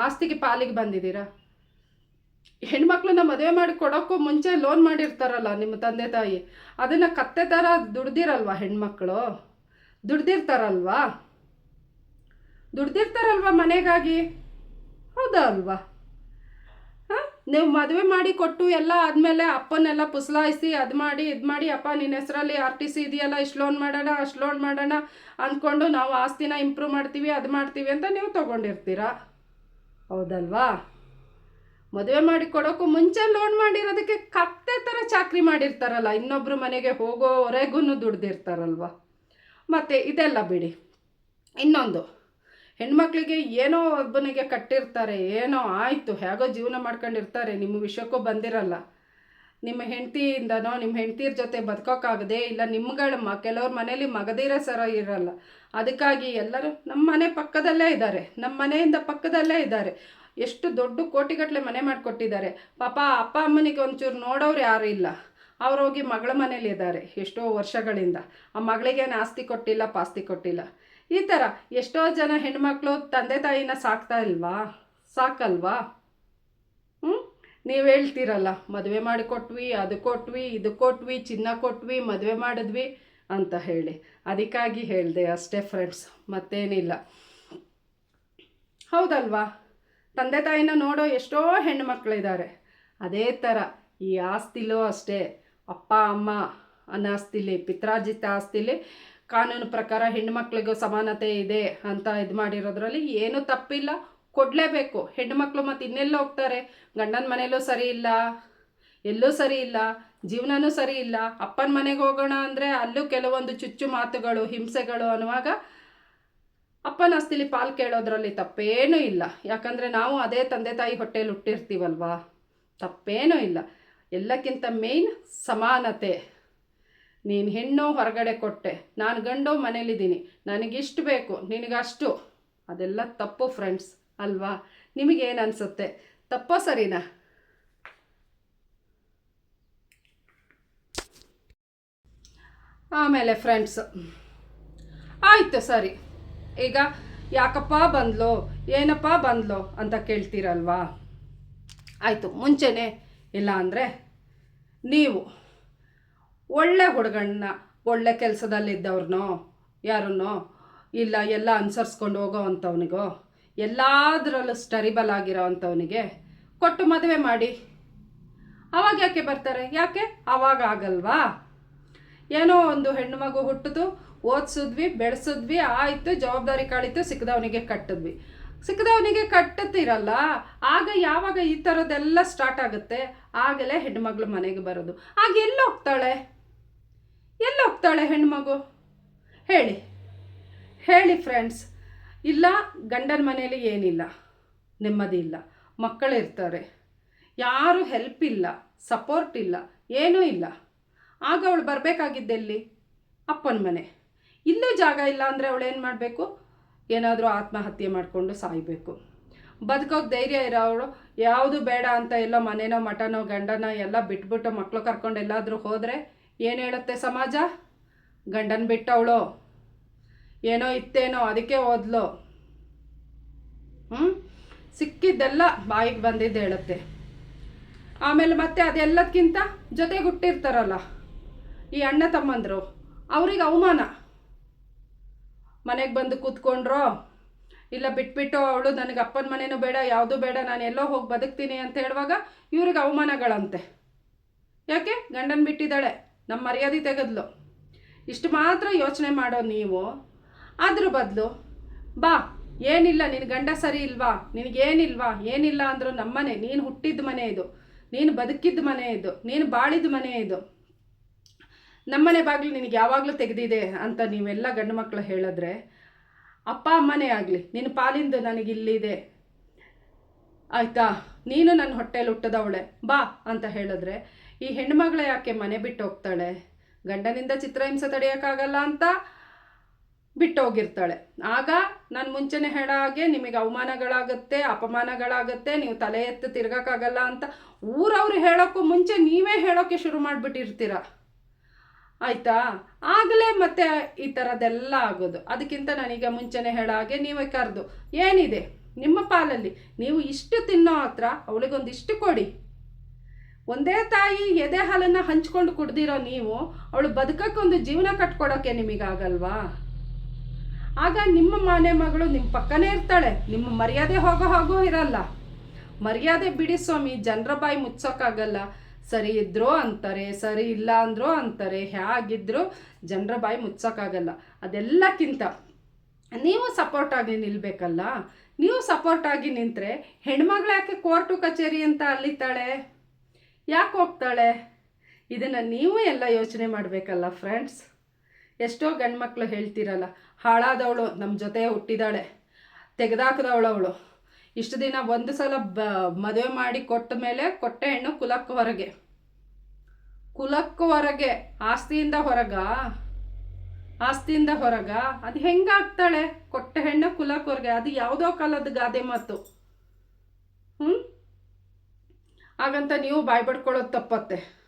ಆಸ್ತಿಗೆ ಪಾಲಿಗೆ ಬಂದಿದ್ದೀರಾ ಹೆಣ್ಮಕ್ಳನ್ನ ಮದುವೆ ಮಾಡಿ ಕೊಡೋಕ್ಕೂ ಮುಂಚೆ ಲೋನ್ ಮಾಡಿರ್ತಾರಲ್ಲ ನಿಮ್ಮ ತಂದೆ ತಾಯಿ, ಅದನ್ನು ಕತ್ತೆ ಥರ ದುಡ್ದಿರಲ್ವಾ ಹೆಣ್ಮಕ್ಳು? ದುಡ್ದಿರ್ತಾರಲ್ವಾ? ದುಡ್ದಿರ್ತಾರಲ್ವಾ ಮನೆಗಾಗಿ? ಹೌದಾ ಅಲ್ವಾ? ನೀವು ಮದುವೆ ಮಾಡಿ ಕೊಟ್ಟು ಎಲ್ಲ ಆದಮೇಲೆ ಅಪ್ಪನ್ನೆಲ್ಲ ಪುಸಲಾಯಿಸಿ ಅದು ಮಾಡಿ ಇದು ಮಾಡಿ, ಅಪ್ಪ ನಿನ್ನ ಹೆಸರಲ್ಲಿ ಆರ್ ಟಿ ಸಿ ಇದೆಯಲ್ಲ, ಇಷ್ಟು ಲೋನ್ ಮಾಡೋಣ, ಅಷ್ಟು ಲೋನ್ ಮಾಡೋಣ ಅಂದ್ಕೊಂಡು ನಾವು ಆಸ್ತಿನ ಇಂಪ್ರೂವ್ ಮಾಡ್ತೀವಿ, ಅದು ಮಾಡ್ತೀವಿ ಅಂತ ನೀವು ತೊಗೊಂಡಿರ್ತೀರ? ಹೌದಲ್ವಾ? ಮದುವೆ ಮಾಡಿ ಕೊಡೋಕ್ಕೂ ಮುಂಚೆ ಲೋನ್ ಮಾಡಿರೋದಕ್ಕೆ ಕತ್ತೆ ಥರ ಚಾಕ್ರಿ ಮಾಡಿರ್ತಾರಲ್ಲ ಇನ್ನೊಬ್ಬರು ಮನೆಗೆ ಹೋಗೋವರೆಗೂ ದುಡ್ದಿರ್ತಾರಲ್ವ? ಮತ್ತು ಇದೆಲ್ಲ ಬಿಡಿ. ಇನ್ನೊಂದು. ಹೆಣ್ಮಕ್ಳಿಗೆ ಏನೋ ಒಬ್ಬನಿಗೆ ಕಟ್ಟಿರ್ತಾರೆ, ಏನೋ ಆಯಿತು, ಹೇಗೋ ಜೀವನ ಮಾಡ್ಕೊಂಡಿರ್ತಾರೆ, ನಿಮ್ಮ ವಿಷಯಕ್ಕೂ ಬಂದಿರಲ್ಲ. ನಿಮ್ಮ ಹೆಂಡತಿಯಿಂದನೋ, ನಿಮ್ಮ ಹೆಂಡ್ತಿರ ಜೊತೆ ಬದುಕೋಕ್ಕಾಗದೆ ಇಲ್ಲ ನಿಮ್ಗಳ ಮ, ಕೆಲವ್ರ ಮನೇಲಿ ಮಗದಿರೋ ಸರ ಇರಲ್ಲ. ಅದಕ್ಕಾಗಿ ಎಲ್ಲರೂ ನಮ್ಮ ಮನೆ ಪಕ್ಕದಲ್ಲೇ ಇದ್ದಾರೆ. ನಮ್ಮ ಮನೆಯಿಂದ ಪಕ್ಕದಲ್ಲೇ ಇದ್ದಾರೆ. ಎಷ್ಟು ದೊಡ್ಡ ಕೋಟಿಗಟ್ಟಲೆ ಮನೆ ಮಾಡಿಕೊಟ್ಟಿದ್ದಾರೆ. ಪಾಪ ಅಪ್ಪ ಅಮ್ಮನಿಗೆ ಒಂಚೂರು ನೋಡೋರು ಯಾರು ಇಲ್ಲ. ಅವ್ರು ಹೋಗಿ ಮಗಳ ಮನೇಲಿದ್ದಾರೆ, ಎಷ್ಟೋ ವರ್ಷಗಳಿಂದ. ಆ ಮಗಳಿಗೇನು ಆಸ್ತಿ ಕೊಟ್ಟಿಲ್ಲ, ಪಾಸ್ತಿ ಕೊಟ್ಟಿಲ್ಲ. ಈ ಥರ ಎಷ್ಟೋ ಜನ ಹೆಣ್ಮಕ್ಳು ತಂದೆ ತಾಯಿನ ಸಾಕ್ತಾ ಇಲ್ವಾ? ಸಾಕಲ್ವಾ? ಹ್ಞೂ ನೀವು ಹೇಳ್ತೀರಲ್ಲ, ಮದುವೆ ಮಾಡಿ ಕೊಟ್ವಿ, ಅದು ಕೊಟ್ವಿ, ಇದು ಕೊಟ್ವಿ, ಚಿನ್ನ ಕೊಟ್ವಿ, ಮದುವೆ ಮಾಡಿದ್ವಿ ಅಂತ ಹೇಳಿ. ಅದಕ್ಕಾಗಿ ಹೇಳಿದೆ ಅಷ್ಟೇ ಫ್ರೆಂಡ್ಸ್ ಮತ್ತೇನಿಲ್ಲ. ಹೌದಲ್ವಾ? ತಂದೆ ತಾಯಿನ ನೋಡೋ ಎಷ್ಟೋ ಹೆಣ್ಣುಮಕ್ಳಿದ್ದಾರೆ ಅದೇ ಥರ ಈ ಆಸ್ತಿಲೋ ಅಷ್ಟೇ. ಅಪ್ಪ, ಅಮ್ಮ ಅನ್ನೋ ಆಸ್ತಿಲಿ, ಪಿತ್ರಾರ್ಜಿತ ಆಸ್ತಿಲಿ ಕಾನೂನು ಪ್ರಕಾರ ಹೆಣ್ಮಕ್ಳಿಗೂ ಸಮಾನತೆ ಇದೆ ಅಂತ ಇದು ಮಾಡಿರೋದ್ರಲ್ಲಿ ಏನೂ ತಪ್ಪಿಲ್ಲ. ಕೊಡಲೇಬೇಕು. ಹೆಣ್ಮಕ್ಳು ಮತ್ತು ಇನ್ನೆಲ್ಲ ಹೋಗ್ತಾರೆ? ಗಂಡನ ಮನೇಲೂ ಸರಿ ಇಲ್ಲ, ಎಲ್ಲೂ ಸರಿ ಇಲ್ಲ, ಜೀವನನೂ ಸರಿ ಇಲ್ಲ. ಅಪ್ಪನ ಮನೆಗೆ ಹೋಗೋಣ ಅಂದರೆ ಅಲ್ಲೂ ಕೆಲವೊಂದು ಚುಚ್ಚು ಮಾತುಗಳು, ಹಿಂಸೆಗಳು ಅನ್ನುವಾಗ ಅಪ್ಪನ ಆಸ್ತಿಲಿ ಪಾಲು ಕೇಳೋದ್ರಲ್ಲಿ ತಪ್ಪೇನೂ ಇಲ್ಲ. ಯಾಕಂದರೆ ನಾವು ಅದೇ ತಂದೆ ತಾಯಿ ಹೊಟ್ಟೆಯಲ್ಲಿ ಹುಟ್ಟಿರ್ತೀವಲ್ವಾ? ತಪ್ಪೇನೂ ಇಲ್ಲ. ಎಲ್ಲಕ್ಕಿಂತ ಮೇಯ್ನ್ ಸಮಾನತೆ. ನೀನು ಹೆಣ್ಣು ಹೊರಗಡೆ ಕೊಟ್ಟೆ. ನಾನು ಗಂಡು ಮನೇಲಿದ್ದೀನಿ. ನನಗಿಷ್ಟು ಬೇಕು. ನಿನಗಷ್ಟು. ಅದೆಲ್ಲ ತಪ್ಪು ಫ್ರೆಂಡ್ಸ್ ಅಲ್ವಾ? ನಿಮಗೇನು ಅನಿಸುತ್ತೆ? ತಪ್ಪೋ ಸರಿನಾ? ಆಮೇಲೆ ಫ್ರೆಂಡ್ಸ್ ಆಯಿತು, ಸರಿ. ಈಗ ಯಾಕಪ್ಪ ಬಂದ್ಲೋ, ಏನಪ್ಪ ಬಂದ್ಲು ಅಂತ ಕೇಳ್ತೀರಲ್ವಾ? ಆಯಿತು, ಮುಂಚೆನೇ ಇಲ್ಲ ಅಂದರೆ ನೀವು ಒಳ್ಳೆ ಹುಡುಗಣ್ಣ, ಒಳ್ಳೆ ಕೆಲಸದಲ್ಲಿದ್ದವ್ರನ್ನೋ ಯಾರನ್ನೋ, ಇಲ್ಲ ಎಲ್ಲ ಅನುಸರಿಸ್ಕೊಂಡು ಹೋಗೋ ಅಂಥವನಿಗೋ ಎಲ್ಲದರಲ್ಲೂ ಸ್ಟರಿಬಲ್ ಆಗಿರೋ ಅಂಥವನಿಗೆ ಕೊಟ್ಟು ಮದುವೆ ಮಾಡಿ. ಅವಾಗ ಯಾಕೆ ಬರ್ತಾರೆ? ಯಾಕೆ? ಅವಾಗ ಆಗಲ್ವಾ? ಏನೋ ಒಂದು ಹೆಣ್ಣು ಮಗು ಹುಟ್ಟಿತು ಓದಿಸಿದ್ವಿ, ಬೆಳೆಸಿದ್ವಿ, ಆಯಿತು, ಜವಾಬ್ದಾರಿ ಕಳೀತು, ಸಿಕ್ಕದವನಿಗೆ ಕಟ್ಟಿದ್ವಿ. ಸಿಕ್ಕದವನಿಗೆ ಕಟ್ಟುತ್ತಿರಲ್ಲ, ಆಗ ಯಾವಾಗ ಈ ಥರದ್ದೆಲ್ಲ ಸ್ಟಾರ್ಟ್ ಆಗುತ್ತೆ? ಆಗಲೇ ಹೆಣ್ಮಗಳು ಮನೆಗೆ ಬರೋದು. ಆಗ ಎಲ್ಲೋಗ್ತಾಳೆ? ಎಲ್ಲಿ ಹೋಗ್ತಾಳೆ ಹೆಣ್ಮಗು? ಹೇಳಿ ಹೇಳಿ ಫ್ರೆಂಡ್ಸ್ ಇಲ್ಲ, ಗಂಡನ ಮನೇಲಿ ಏನಿಲ್ಲ, ನೆಮ್ಮದಿ ಇಲ್ಲ ಮಕ್ಕಳಿರ್ತಾರೆ ಯಾರು ಹೆಲ್ಪ್ ಇಲ್ಲ ಸಪೋರ್ಟ್ ಇಲ್ಲ, ಏನೂ ಇಲ್ಲ. ಆಗ ಅವಳು ಬರಬೇಕಾಗಿದ್ದೆಲ್ಲಿ? ಅಪ್ಪನ ಮನೆ. ಇಲ್ಲೂ ಜಾಗ ಇಲ್ಲ ಅಂದರೆ ಅವಳು ಏನು ಮಾಡಬೇಕು? ಏನಾದರೂ ಆತ್ಮಹತ್ಯೆ ಮಾಡಿಕೊಂಡು ಸಾಯಬೇಕು. ಬದುಕೋಕೆ ಧೈರ್ಯ ಇರೋರು ಯಾವುದು ಬೇಡ ಅಂತ ಎಲ್ಲ ಮನೆನೋ ಮಠನೋ ಗಂಡನೋ ಎಲ್ಲ ಬಿಟ್ಬಿಟ್ಟು ಮಕ್ಕಳು ಕರ್ಕೊಂಡು ಎಲ್ಲಾದರೂ ಹೋದರೆ ಏನು ಹೇಳುತ್ತೆ ಸಮಾಜ? ಗಂಡನ ಬಿಟ್ಟವಳು. ಏನೋ ಇತ್ತೇನೋ, ಅದಕ್ಕೆ ಓದ್ಲು ಹ್ಞೂ ಸಿಕ್ಕಿದ್ದೆಲ್ಲ ಬಾಯಿಗೆ ಬಂದಿದ್ದು ಹೇಳುತ್ತೆ. ಆಮೇಲೆ ಮತ್ತೆ ಅದೆಲ್ಲದಕ್ಕಿಂತ ಜೊತೆಗೆ ಹುಟ್ಟಿರ್ತಾರಲ್ಲ, ಈ ಅಣ್ಣ ತಮ್ಮಂದರು, ಅವ್ರಿಗೆ ಅವಮಾನ. ಮನೆಗೆ ಬಂದು ಕೂತ್ಕೊಂಡ್ರೋ? ಇಲ್ಲ ಬಿಟ್ಬಿಟ್ಟು ಅವಳು ನನಗೆ ಅಪ್ಪನ ಮನೇನೂ ಬೇಡ, ಯಾವುದೂ ಬೇಡ, ನಾನು ಎಲ್ಲೋ ಹೋಗಿ ಬದುಕ್ತೀನಿ ಅಂತ ಹೇಳುವಾಗ ಇವ್ರಿಗೆ ಅವಮಾನಗಳಂತೆ. ಯಾಕೆ? ಗಂಡನ ಬಿಟ್ಟಿದ್ದಾಳೆ ನಮ್ಮ ಮರ್ಯಾದೆ ತೆಗೆದ್ಲು. ಇಷ್ಟು ಮಾತ್ರ ಯೋಚನೆ ಮಾಡೋ ನೀವು. ಅದ್ರ ಬದಲು, ಬಾ, ಏನಿಲ್ಲ ನಿನ್ನ ಗಂಡ ಸರಿ ಇಲ್ವಾ? ನಿನಗೇನಿಲ್ವಾ? ಏನಿಲ್ಲ ಅಂದರೂ ನಮ್ಮನೆ, ನೀನು ಹುಟ್ಟಿದ ಮನೆ ಇದು. ನೀನು ಬದುಕಿದ್ದ ಮನೆ ಇದು. ನೀನು ಬಾಳಿದ ಮನೆ ಇದು. ನಮ್ಮನೆ ಬಾಗಿಲು ನಿನಗೆ ಯಾವಾಗಲೂ ತೆಗೆದಿದೆ ಅಂತ ನೀವೆಲ್ಲ ಗಂಡು ಮಕ್ಕಳು ಹೇಳಿದ್ರೆ, ಅಪ್ಪ ಅಮ್ಮನೇ ಆಗಲಿ ನಿನ್ನ ಪಾಲಿಂದು ನನಗಿಲ್ಲಿದೆ. ಆಯಿತಾ? ನೀನು ನನ್ನ ಹೊಟ್ಟೆಯಲ್ಲಿ ಹುಟ್ಟದವಳೆ, ಬಾ ಅಂತ ಹೇಳಿದ್ರೆ, ಈ ಹೆಣ್ಮಗಳ ಯಾಕೆ ಮನೆ ಬಿಟ್ಟು ಹೋಗ್ತಾಳೆ? ಗಂಡನಿಂದ ಚಿತ್ರಹಿಂಸೆ ತಡೆಯೋಕ್ಕಾಗಲ್ಲ ಅಂತ ಬಿಟ್ಟು ಹೋಗಿರ್ತಾಳೆ. ಆಗ ನಾನು ಮುಂಚೆನೇ ಹೇಳೋ ಹಾಗೆ ನಿಮಗೆ ಅವಮಾನಗಳಾಗುತ್ತೆ, ಅಪಮಾನಗಳಾಗುತ್ತೆ, ನೀವು ತಲೆ ಎತ್ತು ತಿರ್ಗೋಕ್ಕಾಗಲ್ಲ ಅಂತ ಊರವ್ರು ಹೇಳೋಕ್ಕೂ ಮುಂಚೆ ನೀವೇ ಹೇಳೋಕ್ಕೆ ಶುರು ಮಾಡಿಬಿಟ್ಟಿರ್ತೀರ. ಆಯಿತಾ? ಆಗಲೇ ಮತ್ತೆ ಈ ಥರದ್ದೆಲ್ಲ ಆಗೋದು. ಅದಕ್ಕಿಂತ ನಾನೀಗ ಮುಂಚೆನೇ ಹೇಳೋ ಹಾಗೆ ನೀವೇ ಕರೆದು. ಏನಿದೆ? ನಿಮ್ಮ ಪಾಲಲ್ಲಿ ನೀವು ಇಷ್ಟು ತಿನ್ನೋ ಹತ್ರ ಅವಳಿಗೊಂದಿಷ್ಟು ಕೊಡಿ. ಒಂದೇ ತಾಯಿ ಎದೆ ಹಾಲನ್ನು ಹಂಚ್ಕೊಂಡು ಕುಡ್ದಿರೋ ನೀವು, ಅವಳು ಬದುಕಕ್ಕೊಂದು ಜೀವನ ಕಟ್ಕೊಡೋಕ್ಕೆ ನಿಮಗಾಗಲ್ವಾ? ಆಗ ನಿಮ್ಮ ಮನೆ ಮಗಳು ನಿಮ್ಮ ಪಕ್ಕನೇ ಇರ್ತಾಳೆ. ನಿಮ್ಮ ಮರ್ಯಾದೆ ಹೋಗೋ ಹಾಗೂ ಇರಲ್ಲ. ಮರ್ಯಾದೆ ಬಿಡಿ ಸ್ವಾಮಿ, ಜನರ ಬಾಯಿ ಮುಚ್ಚೋಕ್ಕಾಗಲ್ಲ ಸರಿ ಇದ್ರು ಅಂತಾರೆ, ಸರಿ ಇಲ್ಲ ಅಂದ್ರೋ ಅಂತಾರೆ, ಹೇಗಿದ್ರು ಜನರ ಬಾಯಿ ಮುಚ್ಚೋಕ್ಕಾಗಲ್ಲ ಅದೆಲ್ಲಕ್ಕಿಂತ ನೀವು ಸಪೋರ್ಟ್ ಆಗಿ ನಿಲ್ಬೇಕಲ್ಲ, ನೀವು ಸಪೋರ್ಟ್ ಆಗಿ ನಿಂತರೆ ಹೆಣ್ಮಗಳು ಯಾಕೆ ಕೋರ್ಟು ಕಚೇರಿ ಅಂತ ಅಲ್ಲಿತಾಳೆ ಯಾಕೆ ಹೋಗ್ತಾಳೆ? ಇದನ್ನು ನೀವು ಎಲ್ಲ ಯೋಚನೆ ಮಾಡಬೇಕಲ್ಲ ಫ್ರೆಂಡ್ಸ್ ಎಷ್ಟೋ ಗಂಡ್ಮಕ್ಳು ಹೇಳ್ತಿರಲ್ಲ, ಹಾಳಾದವಳು ನಮ್ಮ ಜೊತೆ ಹುಟ್ಟಿದಾಳೆ, ತೆಗೆದಾಕದವಳು ಅವಳು. ಇಷ್ಟು ದಿನ ಒಂದು ಸಲ ಬ, ಮದುವೆ ಮಾಡಿ ಕೊಟ್ಟ ಮೇಲೆ ಕೊಟ್ಟೆ ಹೆಣ್ಣು ಕುಲಕ್ಕೆ ಹೊರಗೆ. ಕುಲಕ್ಕೂ ಹೊರಗೆ, ಆಸ್ತಿಯಿಂದ ಹೊರಗ? ಆಸ್ತಿಯಿಂದ ಹೊರಗ? ಅದು ಹೆಂಗಾಗ್ತಾಳೆ? ಕೊಟ್ಟ ಹೆಣ್ಣು ಕುಲಕ್ಕೆ ಹೊರಗೆ, ಅದು ಯಾವುದೋ ಕಾಲದ ಗಾದೆ ಮಾತು. ಹ್ಞೂ ಹಾಗಂತ ನೀವು ಬಾಯ್ ಬಿಡ್ಕೊಳ್ಳೋದು ತಪ್ಪತ್ತೆ.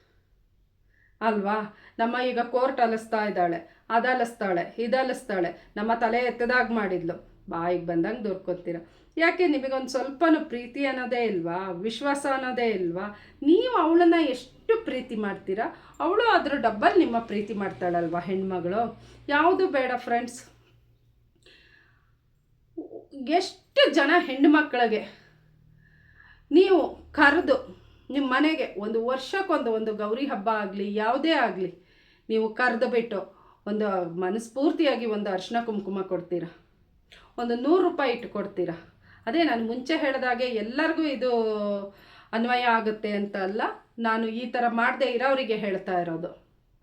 ಅಲ್ವಾ? ನಮ್ಮ ಈಗ ಕೋರ್ಟ್ ಅಲಿಸ್ತಾ ಇದ್ದಾಳೆ, ಅದಲಿಸ್ತಾಳೆ, ಇದಲಿಸ್ತಾಳೆ, ನಮ್ಮ ತಲೆ ಎತ್ತದಾಗ ಮಾಡಿದ್ಲು. ಬಾಯಿಗೆ ಬಂದಂಗೆ ದೊರ್ಕೊತೀರ. ಯಾಕೆ ನಿಮಗೊಂದು ಸ್ವಲ್ಪನೂ ಪ್ರೀತಿ ಅನ್ನೋದೇ ಇಲ್ವಾ? ವಿಶ್ವಾಸ ಅನ್ನೋದೇ ಇಲ್ವಾ? ನೀವು ಅವಳನ್ನು ಎಷ್ಟು ಪ್ರೀತಿ ಮಾಡ್ತೀರಾ? ಅವಳು ಅದರ ಡಬ್ಬಲ್ ನಿಮ್ಮ ಪ್ರೀತಿ ಮಾಡ್ತಾಳಲ್ವಾ ಹೆಣ್ಮಗಳು? ಯಾವುದು ಬೇಡ ಫ್ರೆಂಡ್ಸ್ ಎಷ್ಟು ಜನ ಹೆಣ್ಣು ಮಕ್ಕಳಿಗೆ ನೀವು ಕರೆದು ನಿಮ್ಮ ಮನೆಗೆ ಒಂದು ವರ್ಷಕ್ಕೊಂದು ಒಂದು ಗೌರಿ ಹಬ್ಬ ಆಗಲಿ, ಯಾವುದೇ ಆಗಲಿ, ನೀವು ಕರೆದು ಬಿಟ್ಟು ಒಂದು ಮನಸ್ಫೂರ್ತಿಯಾಗಿ ಒಂದು ಅರಿಶಿನ ಕುಂಕುಮ ಕೊಡ್ತೀರಾ? ಒಂದು ನೂರು ರೂಪಾಯಿ ಇಟ್ಟು ಕೊಡ್ತೀರಾ? ಅದೇ ನಾನು ಮುಂಚೆ ಹೇಳಿದಾಗೆ ಎಲ್ಲರಿಗೂ ಇದು ಅನ್ವಯ ಆಗುತ್ತೆ ಅಂತ ಅಲ್ಲ, ನಾನು ಈ ಥರ ಮಾಡದೇ ಇರೋರಿಗೆ ಹೇಳ್ತಾ ಇರೋದು.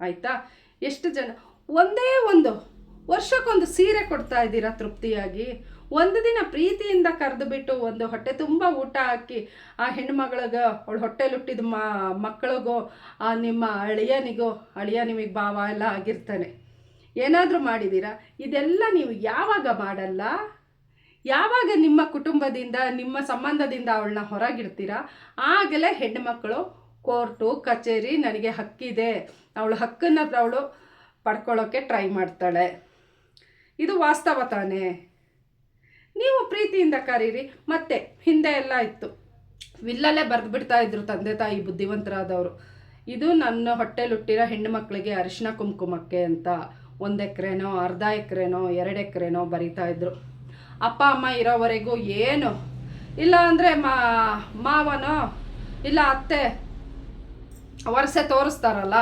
ಆಯಿತಾ? ಎಷ್ಟು ಜನ, ಒಂದೇ ಒಂದು, ವರ್ಷಕ್ಕೊಂದು ಸೀರೆ ಕೊಡ್ತಾ ಇದ್ದೀರಾ ತೃಪ್ತಿಯಾಗಿ? ಒಂದು ದಿನ ಪ್ರೀತಿಯಿಂದ ಕರೆದು ಬಿಟ್ಟು ಒಂದು ಹೊಟ್ಟೆ ತುಂಬ ಊಟ ಹಾಕಿ ಆ ಹೆಣ್ಮಗಳಿಗೆ, ಅವಳು ಹೊಟ್ಟೆಲುಟ್ಟಿದ ಮ ಮಕ್ಕಳಿಗೋ ಆ ನಿಮ್ಮ ಅಳಿಯನಿಗೋ, ಅಳಿಯ ನಿಮಗೆ ಭಾವ ಎಲ್ಲ ಆಗಿರ್ತಾನೆ. ಏನಾದರೂ ಮಾಡಿದ್ದೀರಾ ಇದೆಲ್ಲ ನೀವು ಯಾವಾಗ ಮಾಡಲ್ಲ? ಯಾವಾಗ ನಿಮ್ಮ ಕುಟುಂಬದಿಂದ, ನಿಮ್ಮ ಸಂಬಂಧದಿಂದ ಅವಳನ್ನ ಹೊರಗಿಡ್ತೀರಾ? ಆಗಲೇ ಹೆಣ್ಣುಮಕ್ಕಳು ಕೋರ್ಟು, ಕಚೇರಿ ನನಗೆ ಹಕ್ಕಿದೆ. ಅವಳು ಹಕ್ಕನ್ನು ಅವಳು ಪಡ್ಕೊಳ್ಳೋಕ್ಕೆ ಟ್ರೈ ಮಾಡ್ತಾಳೆ. ಇದು ವಾಸ್ತವ ತಾನೇ? ನೀವು ಪ್ರೀತಿಯಿಂದ ಕರೀರಿ. ಮತ್ತೆ, ಹಿಂದೆ ಎಲ್ಲ ಇತ್ತು. ವಿಲ್ಲಲ್ಲೇ ಬರೆದು ಬಿಡ್ತಾ ಇದ್ರು ತಂದೆ ತಾಯಿ ಬುದ್ಧಿವಂತರಾದವರು. ಇದು ನನ್ನ ಹೊಟ್ಟೆಲುಟ್ಟಿರೋ ಹೆಣ್ಣು ಮಕ್ಕಳಿಗೆ ಅರಿಶಿನ ಕುಂಕುಮಕ್ಕೆ ಅಂತ. ಒಂದು ಎಕರೆನೋ, ಅರ್ಧ ಎಕರೆನೋ, ಎರಡು ಎಕರೆನೋ ಬರಿತಾ ಇದ್ರು. ಅಪ್ಪ, ಅಮ್ಮ ಇರೋವರೆಗೂ ಏನು? ಇಲ್ಲ ಅಂದರೆ ಮಾವನೋ, ಇಲ್ಲ ಅತ್ತೆ, ವರ್ಷೆ ತೋರಿಸ್ತಾರಲ್ಲ,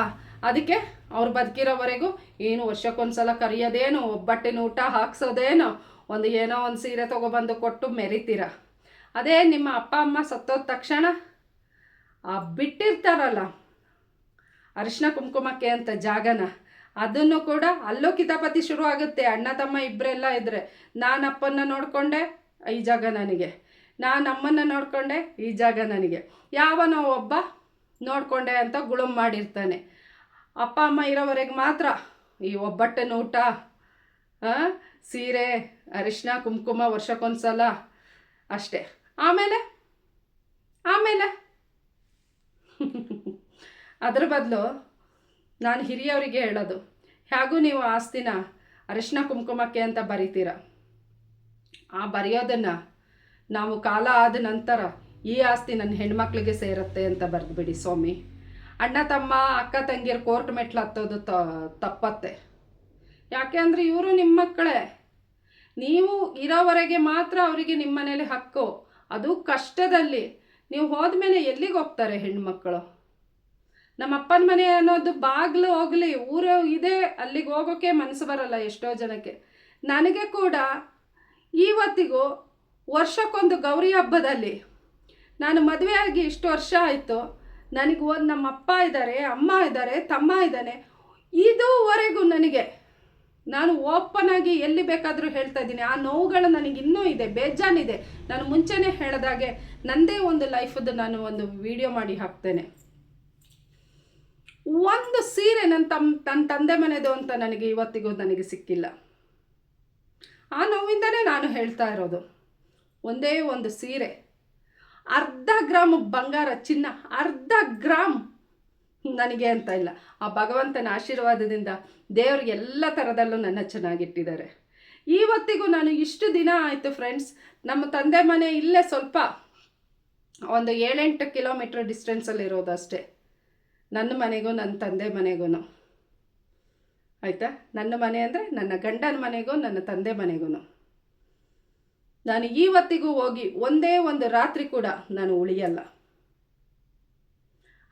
ಅದಕ್ಕೆ ಅವ್ರು ಬದುಕಿರೋವರೆಗೂ ಏನು ವರ್ಷಕ್ಕೊಂದ್ಸಲ ಕರೆಯೋದೇನು, ಒಬ್ಬಟ್ಟಿನ ಊಟ ಹಾಕ್ಸೋದೇನು, ಒಂದು ಏನೋ ಒಂದು ಸೀರೆ ತೊಗೊಬಂದು ಕೊಟ್ಟು ಮೆರಿತೀರ. ಅದೇ ನಿಮ್ಮ ಅಪ್ಪ, ಅಮ್ಮ ಸತ್ತೋದ ತಕ್ಷಣ ಆ ಬಿಟ್ಟಿರ್ತಾರಲ್ಲ ಅರಿಶಿನ ಕುಂಕುಮಕ್ಕೆ ಅಂತ ಜಾಗನ ಅದನ್ನು ಕೂಡ ಅಲ್ಲೂ ಕಿತಾಪತಿ ಶುರು ಆಗುತ್ತೆ. ಅಣ್ಣ, ತಮ್ಮ ಇಬ್ಬರೆಲ್ಲ ಇದ್ದರೆ ನಾನು ಅಪ್ಪನ್ನ ನೋಡಿಕೊಂಡೆ, ಈ ಜಾಗ ನನಗೆ. ನಾನು ಅಮ್ಮನ್ನ ನೋಡಿಕೊಂಡೆ, ಈ ಜಾಗ ನನಗೆ. ಯಾವನೋ ಒಬ್ಬ ನೋಡಿಕೊಂಡೆ ಅಂತ ಗುಳುಮ್ ಮಾಡಿರ್ತಾನೆ. ಅಪ್ಪ, ಅಮ್ಮ ಇರೋವರೆಗೆ ಮಾತ್ರ ಈ ಒಬ್ಬಟ್ಟನ ಊಟ ಸೀರೆ ಅರಿಶಿನ ಕುಂಕುಮ ವರ್ಷಕ್ಕೊಂದ್ಸಲ ಅಷ್ಟೇ. ಆಮೇಲೆ ಆಮೇಲೆ. [LAUGHS] ಅದ್ರ ಬದಲು ನಾನು ಹಿರಿಯವರಿಗೆ ಹೇಳೋದು, ಹೇಗೂ ನೀವು ಆಸ್ತಿನ ಅರಿಶಿನ ಕುಂಕುಮಕ್ಕೆ ಅಂತ ಬರಿತೀರ? ಆ ಬರೆಯೋದನ್ನು ನಾವು ಕಾಲ ಆದ ನಂತರ ಈ ಆಸ್ತಿ ನನ್ನ ಹೆಣ್ಮಕ್ಳಿಗೆ ಸೇರುತ್ತೆ ಅಂತ ಬರೆದ್ಬಿಡಿ ಸ್ವಾಮಿ. ಅಣ್ಣ, ತಮ್ಮ, ಅಕ್ಕ, ತಂಗಿಯರು ಕೋರ್ಟ್ ಮೆಟ್ಲು ಹತ್ತೋದು ತಪ್ಪತ್ತೆ. ಯಾಕೆ ಅಂದರೆ ಇವರು ನಿಮ್ಮ ಮಕ್ಕಳೇ. ನೀವು ಇರೋವರೆಗೆ ಮಾತ್ರ ಅವರಿಗೆ ನಿಮ್ಮ ಮನೇಲಿ ಹಕ್ಕು. ಅದು ಕಷ್ಟದಲ್ಲಿ. ನೀವು ಹೋದ್ಮೇಲೆ ಎಲ್ಲಿಗೆ ಹೋಗ್ತಾರೆ ಹೆಣ್ಮಕ್ಕಳು ನಮ್ಮ ಅಪ್ಪನ ಮನೆ ಅನ್ನೋದು ಬಾಗಿಲು ಹೋಗಲಿ, ಊರು ಇದೆ, ಅಲ್ಲಿಗೆ ಹೋಗೋಕೆ ಮನಸ್ಸು ಬರಲ್ಲ ಎಷ್ಟೋ ಜನಕ್ಕೆ. ನನಗೆ ಕೂಡ ಇವತ್ತಿಗೂ ವರ್ಷಕ್ಕೊಂದು ಗೌರಿ ಹಬ್ಬದಲ್ಲಿ ನಾನು ಮದುವೆ ಆಗಿ ಇಷ್ಟು ವರ್ಷ ಆಯಿತು. ನನಗೆ ಒಂದು ನಮ್ಮ ಅಪ್ಪ ಇದ್ದಾರೆ, ಅಮ್ಮ ಇದ್ದಾರೆ, ತಮ್ಮ ಇದ್ದಾನೆ. ಇದುವರೆಗೂ ನನಗೆ ನಾನು ಓಪನ್ ಆಗಿ ಎಲ್ಲಿ ಬೇಕಾದರೂ ಹೇಳ್ತಾ ಇದ್ದೀನಿ. ಆ ನೋವುಗಳು ನನಗೆ ಇನ್ನೂ ಇದೆ, ಬೇಜಾನಿದೆ. ನಾನು ಮುಂಚೆನೇ ಹೇಳಿದಾಗೆ ನನ್ನದೇ ಒಂದು ಲೈಫದ್ದು ನಾನು ಒಂದು ವಿಡಿಯೋ ಮಾಡಿ ಹಾಕ್ತೇನೆ. ಒಂದು ಸೀರೆ ನನ್ನ ತಮ್ಮ ತನ್ನ ತಂದೆ ಮನೆದು ಅಂತ ನನಗೆ ಇವತ್ತಿಗೂ ನನಗೆ ಸಿಕ್ಕಿಲ್ಲ. ಆ ನೋವಿಂದನೇ ನಾನು ಹೇಳ್ತಾ ಇರೋದು. ಒಂದೇ ಒಂದು ಸೀರೆ, ಅರ್ಧ ಗ್ರಾಮ್ ಬಂಗಾರ ಚಿನ್ನ, ಅರ್ಧ ಗ್ರಾಮ್ ನನಗೆ ಅಂತ ಇಲ್ಲ. ಆ ಭಗವಂತನ ಆಶೀರ್ವಾದದಿಂದ ದೇವರು ಎಲ್ಲ ಥರದಲ್ಲೂ ನನ್ನ ಚೆನ್ನಾಗಿಟ್ಟಿದ್ದಾರೆ. ಇವತ್ತಿಗೂ ನಾನು ಇಷ್ಟು ದಿನ ಆಯಿತು ಫ್ರೆಂಡ್ಸ್, ನಮ್ಮ ತಂದೆ ಮನೆ ಇಲ್ಲೇ ಸ್ವಲ್ಪ ಒಂದು ಏಳೆಂಟು ಕಿಲೋಮೀಟ್ರ್ ಡಿಸ್ಟೆನ್ಸಲ್ಲಿ ಇರೋದು ಅಷ್ಟೇ. ನನ್ನ ಮನೆಗೂ ನನ್ನ ತಂದೆ ಮನೆಗೂ ಆಯಿತಾ? ನನ್ನ ಮನೆ ಅಂದರೆ ನನ್ನ ಗಂಡನ ಮನೆಗೂ ನನ್ನ ತಂದೆ ಮನೆಗೂ ನಾನು ಇವತ್ತಿಗೂ ಹೋಗಿ ಒಂದೇ ಒಂದು ರಾತ್ರಿ ಕೂಡ ನಾನು ಉಳಿಯಲ್ಲ.